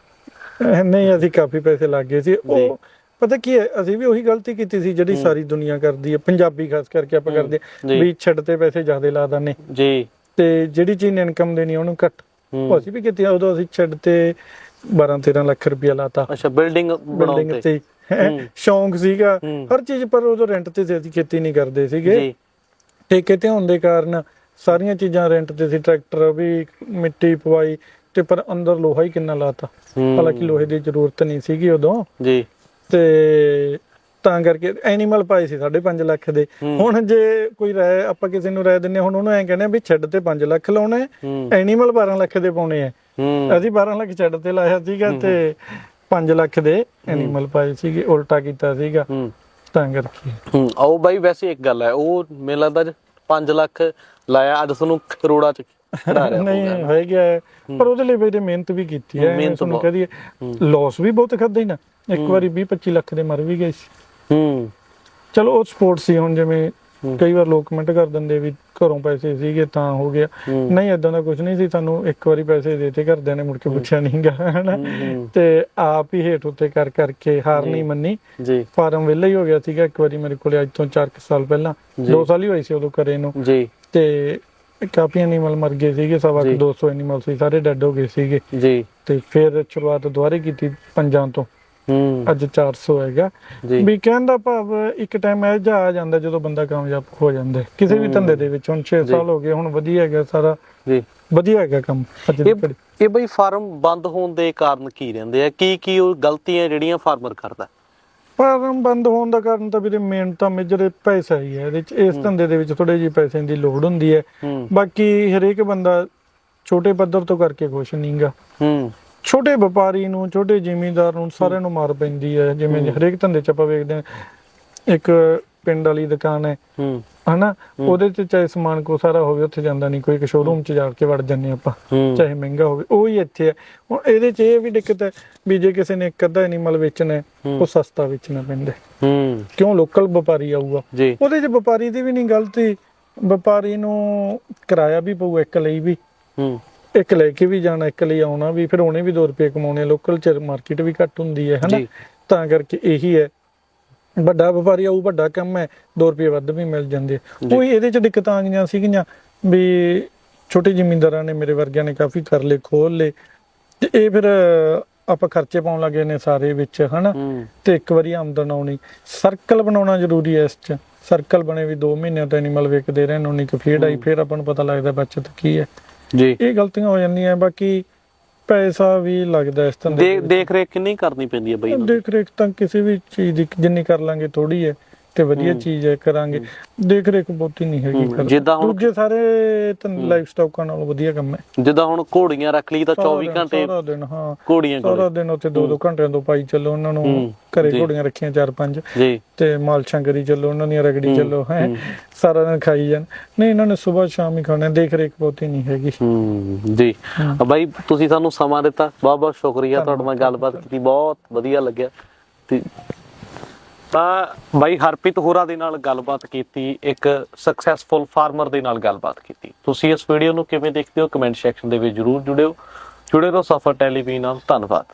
ਅਹ ਨਹੀਂ ਅਸੀਂ ਕਾਫੀ ਪੈਸੇ ਲੱਗ ਗਏ ਸੀ। ਜੀ। ਉਹ ਪਤਾ ਕੀ ਹੈ ਅਸੀਂ ਵੀ ਉਹੀ ਗਲਤੀ ਕੀਤੀ ਸੀ ਜਿਹੜੀ। ਸਾਰੀ ਦੁਨੀਆ ਕਰਦੀ ਹੈ। ਪੰਜਾਬੀ ਖਾਸ ਕਰਕੇ ਆਪਾਂ ਹੂੰ। ਕਰਦੇ ਹਾਂ, ਜੀ। ਵੀ ਛੱਡ ਤੇ ਪੈਸੇ ਜ਼ਿਆਦਾ ਲਾ ਦਿੰਦੇ। ਜੀ। ਤੇ ਜਿਹੜੀ ਚੀਜ਼ ਇਨਕਮ ਦੇਣੀ ਉਹਨੂੰ ਘੱਟ। ਹੂੰ। ਉਹ ਅਸੀਂ ਵੀ ਕੀਤੀ ਆ, ਉਦੋਂ ਅਸੀਂ ਛੱਡ ਤੇ 12 13 ਲੱਖ ਰੁਪਇਆ ਲਾਤਾ। ਅੱਛਾ ਬਿਲਡਿੰਗ ਬਿਲਡਿੰਗ ਬਣਾਉਂਦੇ ਤੇ। ਹੈਂ, ਹੂੰ। ਸ਼ੌਂਕ ਸੀਗਾ। ਹੂੰ। ਹਰ ਚੀਜ਼ ਪਰ ਉਦੋਂ ਰੈਂਟ ਤੇ ਸੀ ਅਸੀਂ ਖੇਤੀ ਨਹੀਂ ਕਰਦੇ ਸੀਗੇ। ਜੀ। ਠੇਕੇ ਤੇ ਹੋਣ ਦੇ ਕਾਰਨ ਸਾਰੀਆਂ ਚੀਜ਼ਾਂ ਰੈਂਟ ਤੇ ਸੀ ਟਰੈਕਟਰ ਵੀ ਮਿੱਟੀ ਪਵਾਈ ਤੇ ਪਰ ਅੰਦਰ ਲੋਹਾ ਹੀ ਕਿੰਨਾ ਲਾਤਾ। ਹਾਲਾਂਕਿ ਲੋਹੇ ਦੀ ਜ਼ਰੂਰਤ ਨਹੀਂ ਸੀਗੀ ਉਦੋਂ। ਜੀ। ਤੇ ਤਾਂ ਕਰਕੇ ਐਨੀਮਲ ਪਾਏ ਸੀ 5.5 ਲੱਖ ਦੇ। ਹੁਣ ਜੇ ਕੋਈ ਰਾਏ ਆਪਾਂ ਕਿਸੇ ਨੂੰ ਰਾਏ ਦਿੰਨੇ ਹੁਣ ਉਹਨੂੰ ਐਂ ਕਹਿੰਦੇ ਆ ਵੀ ਛੱਡ ਤੇ 5 ਲੱਖ ਲਾਉਣੇ। ਐਨੀਮਲ 12 ਲੱਖ ਦੇ ਪਾਉਣੇ ਆ। ਅਸੀਂ 12 ਲੱਖ ਛੱਡ ਤੇ ਲਾਇਆ ਸੀਗਾ ਤੇ 5 ਲੱਖ ਦੇ ਐਨੀਮਲ ਪਾਏ ਸੀਗੇ ਉਲਟਾ ਕੀਤਾ ਸੀਗਾ। ਤਾਂ ਕਰਕੇ ਹੂੰ ਆਓ ਬਾਈ ਵੈਸੇ ਇੱਕ ਗੱਲ ਹੈ ਉਹ ਮੈਨੂੰ ਲੱਗਦਾ 5 ਲੱਖ ਲਾਇਆ ਅੱਜ ਤੁਹਾਨੂੰ ਕਰੋੜਾਂ ਚ ਰਿਹਾ ਨਹੀਂ ਹੋਊਗਾ ਹੋ ਗਿਆ ਹੈ। ਪਰ ਉਹਦੇ ਲਈ ਬਈ ਮਿਹਨਤ ਵੀ ਕੀਤੀ ਹੈ ਮਿਹਨਤ ਤੁਹਾਨੂੰ ਬਹੁਤ। ਕਹਦੀਏ ਹੂੰ। ਲਾਸ ਵੀ ਬਹੁਤ ਖਾਦਾ ਹੀ ਨਾ ਇੱਕ ਵਾਰੀ 20 25 ਲੱਖ ਦੇ ਮਰ ਵੀ ਗਏ ਸੀ ਹੂੰ ਚਲੋ ਉਹ ਸਪੋਰਟ ਸੀ ਹੁਣ ਜਿਵੇਂ। ਕਈ ਵਾਰ ਲੋਕ ਕਮੈਂਟ ਕਰ ਦਿੰਦੇ ਵੀ ਘਰੋਂ ਪੈਸੇ ਸੀਗੇ ਤਾਂ ਹੋ ਗਿਆ। ਨਹੀਂ ਇਦਾਂ ਦਾ ਕੁਝ ਨਹੀਂ ਸੀ ਸਾਨੂੰ ਇੱਕ ਵਾਰੀ ਪੈਸੇ ਦੇਤੇ ਘਰਦਿਆਂ ਨੇ ਮੁੜ ਕੇ ਪੁੱਛਿਆ ਨਹੀਂਗਾ ਹਨਾ। ਤੇ ਆਪ ਹੀ ਹੇਠ ਉੱਤੇ ਕਰ ਕਰਕੇ ਹਾਰ। ਨਹੀਂ ਮੰਨੀ। ਜੀ। ਫਾਰਮ ਵਿਹਲਾ ਹੀ ਹੋ ਗਿਆ ਸੀਗਾ ਇੱਕ ਵਾਰੀ ਮੇਰੇ ਕੋਲੇ ਅੱਜ ਤੋਂ 4 ਸਾਲ ਪਹਿਲਾਂ। ਜੀ। 2 ਸਾਲ ਹੀ ਹੋਏ ਸੀ ਉਦੋਂ ਕਰੇ ਨੂੰ। ਜੀ। ਤੇ ਕਾਫੀ ਐਨੀਮਲ ਮਰ ਗਏ ਸੀਗੇ ਸਵਾ ਕੁ ਜੀ। 200 ਐਨੀਮਲ ਸੀ ਸਾਰੇ ਡੈਡ ਹੋ ਗਏ ਸੀਗੇ। ਜੀ। ਤੇ ਫਿਰ ਸ਼ੁਰੂਆਤ ਦੁਬਾਰੇ ਕੀਤੀ ਪੰਜਾਂ ਤੋਂ। ਅੱਜ 400 ਹੈਗਾ। ਵੀ ਕਹਿਣ ਦਾ ਭਾਵ ਇੱਕ ਟਾਈਮ ਇਹ ਜਾ ਆ ਜਾਂਦਾ ਜਦੋਂ ਬੰਦਾ ਕਾਮਯਾਬ ਹੋ ਜਾਂਦਾ। ਕਿਸੇ ਵੀ। ਧੰਦੇ ਦੇ ਵਿੱਚ ਹੁਣ 6 ਜੀ। ਸਾਲ ਹੋ ਗਏ ਹੁਣ ਵਧੀਆ ਹੈਗਾ ਸਾਰਾ। ਜੀ। ਵਧੀਆ ਹੈਗਾ ਕੰਮ ਅੱਜ ਦੀ ਇਹ ਘੜੀ। ਇਹ ਬਈ ਫਾਰਮ ਬੰਦ ਹੋਣ ਦੇ ਕਾਰਨ ਕੀ ਰਹਿੰਦੇ ਆ? ਕੀ ਕੀ ਉਹ ਗਲਤੀਆਂ ਜਿਹੜੀਆਂ ਫਾਰਮਰ ਕਰਦਾ? ਫਾਰਮ ਬੰਦ ਹੋਣ ਦਾ ਕਾਰਨ ਤਾਂ ਵੀਰੇ ਮੇਨ ਤਾਂ ਮੇਜਰ ਪੈਸਾ ਹੀ ਹੈ ਇਹਦੇ ਚ ਇਸ ਧੰਦੇ ਦੇ ਵਿੱਚ ਥੋੜੇ ਜਿਹੀ ਪੈਸੇ ਦੀ ਲੋੜ ਹੁੰਦੀ ਹੈ। ਹੂੰ। ਬਾਕੀ ਹਰੇਕ ਬੰਦਾ ਛੋਟੇ ਪੱਧਰ ਤੋਂ ਕਰਕੇ ਖੁਸ਼ ਨਹੀਂਗਾ ਹੂੰ। ਛੋਟੇ ਵਪਾਰੀ ਨੂੰ ਛੋਟੇ ਜ਼ਿਮੀਂਦਾਰ ਨੂੰ ਸਾਰਿਆਂ ਨੂੰ ਮਾਰ ਪੈਂਦੀ ਹੈ। ਜਿਵੇਂ। ਹਰੇਕ ਧੰਦੇ ਚ ਆਪਾਂ ਵੇਖਦੇ ਹਾਂ ਇੱਕ ਪਿੰਡ ਵਾਲੀ ਦੁਕਾਨ ਹੈ ਹੂੰ। ਹਨਾ? ਉਹਦੇ ਚ ਚਾਹੇ ਸਮਾਨ ਕੋ ਸਾਰਾ ਹੋਵੇ ਉੱਥੇ ਜਾਂਦਾ ਨਹੀਂ। ਕੋਈ ਇੱਕ ਸ਼ੋਰੂਮ ਚ ਜਾ ਕੇ ਵੜ ਜੰਨੇ ਆਪਾਂ ਚਾਹੇ ਮਹਿੰਗਾ ਹੋਵੇ ਉਹ ਹੀ ਇੱਥੇ ਹੈ। ਹੁਣ ਇਹਦੇ ਚ ਇਹ ਵੀ ਦਿੱਕਤ ਹੈ ਵੀ ਜੇ ਕਿਸੇ ਨੇ ਇੱਕ ਅੱਧਾ ਐਨੀਮਲ ਵੇਚਣਾ ਹੈ। ਉਹ ਸਸਤਾ ਵੇਚਣਾ ਪੈਂਦਾ ਹੈ। ਕਿਉਂ? ਲੋਕਲ ਵਪਾਰੀ ਆਊਗਾ। ਉਹਦੇ ਚ ਵਪਾਰੀ ਦੀ ਵੀ ਨਹੀਂ ਗਲਤੀ। ਵਪਾਰੀ ਨੂੰ ਕਿਰਾਇਆ ਵੀ ਪਊ ਇੱਕ ਲਈ ਵੀ। ਹੂੰ। ਇੱਕ ਲੈ ਕੇ ਵੀ ਜਾਣਾ ਇੱਕ ਲਈ ਆਉਣਾ ਵੀ ਫਿਰ ਉਹਨੇ ਵੀ 2 ਰੁਪਏ ਕਮਾਉਣੇ ਲੋਕਲ ਚ ਮਾਰਕੀਟ ਵੀ ਘੱਟ ਹੁੰਦੀ ਹੈ ਹਨਾ। ਤਾਂ ਕਰਕੇ ਇਹੀ ਹੈ। ਵੱਡਾ ਵਪਾਰੀ ਆਊ ਵੱਡਾ ਕੰਮ ਹੈ 2 ਰੁਪਏ ਵੱਧ ਵੀ ਮਿਲ ਜਾਂਦੇ। ਕੋਈ ਇਹਦੇ ਚ ਦਿੱਕਤਾਂ ਆ ਗਈਆਂ ਸੀਗੀਆਂ ਵੀ ਛੋਟੇ ਜ਼ਿਮੀਂਦਾਰਾਂ ਨੇ ਮੇਰੇ ਵਰਗਿਆਂ ਨੇ ਕਾਫੀ ਕਰ ਲਏ ਖੋਲ ਲਏ। ਤੇ ਇਹ ਫਿਰ ਆਪਾਂ ਖਰਚੇ ਪਾਉਣ ਲੱਗੇ ਨੇ ਸਾਰੇ ਵਿੱਚ ਹਨਾ? ਤੇ ਇੱਕ ਵਾਰੀ ਆਮਦਨ ਆਉਣੀ। ਸਰਕਲ ਬਣਾਉਣਾ ਜ਼ਰੂਰੀ ਹੈ ਇਸ ਚ। ਸਰਕਲ ਬਣੇ ਵੀ 2 ਮਹੀਨਿਆਂ ਤੋਂ ਐਨੀਮਲ ਵੇਚਦੇ ਰਹਿਣ ਉਨੀ ਕੁ ਫੀਡ ਆਈ ਫਿਰ ਆਪਾਂ ਨੂੰ ਪਤਾ ਲੱਗਦਾ ਬਚਤ ਕੀ ਹੈ। ਜੀ ਇਹ ਗਲਤੀਆਂ ਹੋ ਜਾਂਦੀਆਂ ਬਾਕੀ ਪੈਸਾ ਵੀ ਲੱਗਦਾ ਇਸ ਤਰ੍ਹਾਂ ਦੇਖ ਦੇਖ ਰੇਖ ਕਿੰਨੀ ਕਰਨੀ ਪੈਂਦੀ ਹੈ ਬਈ? ਦੇਖ ਰੇਖ ਤਾਂ ਕਿਸੇ ਵੀ ਚੀਜ਼ ਦੀ ਜਿੰਨੀ ਕਰ ਲਾਂਗੇ ਥੋੜੀ ਹੈ ਤੇ ਵਧੀਆ ਚੀਜ਼ ਹੈ ਕਰਾਂਗੇ। ਦੇਖ ਰੇਖ ਬਹੁਤੀ ਨਹੀਂ ਹੈਗੀ ਜਿੱਦਾਂ ਹੁਣ- ਦੂਜੇ ਸਾਰੇ ਤਾਂ ਲਾਈਫ ਸਟਾਕਾਂ ਨਾਲੋਂ ਵਧੀਆ ਕੰਮ ਹੈ। ਜਿੱਦਾਂ ਹੁਣ ਘੋੜੀਆਂ ਰੱਖ ਲਈ ਤਾਂ 24 ਸਾਰਾ- ਘੰਟੇ ਸਾਰਾ ਦਿਨ ਹਾਂ। ਘੋੜੀਆਂ ਸਾਰਾ ਦਿਨ ਉੱਥੇ 2-2 ਘੰਟਿਆਂ ਤੋਂ ਪਾਈ ਚੱਲੋ ਉਹਨਾਂ ਨੂੰ ਘਰੇ। ਘੋੜੀਆਂ ਰੱਖੀਆਂ 4-5 ਜੀ। ਤੇ ਮਾਲਸ਼ਾਂ ਕਰੀ ਚੱਲੋ ਉਹਨਾਂ ਦੀਆਂ ਰਗੜੀ ਚੱਲੋ ਹੈ। ਸਾਰਾ ਦਿਨ ਖਾਈ ਜਾਣ। ਨਹੀਂ ਇਹਨਾਂ ਨੇ ਸਵੇਰ ਸ਼ਾਮ ਹੀ ਖਾਣਾ ਦੇਖ ਰੇਖ ਬਹੁਤੀ ਨਹੀਂ ਹੈਗੀ। ਹੂੰ ਜੀ। ਬਾਈ ਤੁਸੀਂ ਸਾਨੂੰ ਸਮਾਂ ਦਿੱਤਾ। ਬਹੁਤ ਬਹੁਤ ਸ਼ੁਕਰੀਆ ਤੁਹਾਡੇ ਨਾਲ ਗੱਲਬਾਤ ਕੀਤੀ ਬਹੁਤ ਵਧੀਆ ਲੱਗਿਆ। ਤੇ ਤਾਂ ਬਾਈ ਹਰਪ੍ਰੀਤ ਹੋਰਾ ਦੇ ਨਾਲ ਗੱਲਬਾਤ ਕੀਤੀ, ਇੱਕ ਸਕਸੈਸਫੁਲ ਫਾਰਮਰ ਦੇ ਨਾਲ ਗੱਲਬਾਤ ਕੀਤੀ। ਤੁਸੀਂ ਇਸ ਵੀਡੀਓ ਨੂੰ ਕਿਵੇਂ ਦੇਖਦੇ ਹੋ? ਕਮੈਂਟ ਸੈਕਸ਼ਨ ਦੇ ਵਿੱਚ ਜਰੂਰ ਜੁੜਿਓ। ਜੁੜੇ ਰਹੋ ਸਫਰ ਟੈਲੀਵਿਜ਼ਨ ਨਾਲ। ਧੰਨਵਾਦ।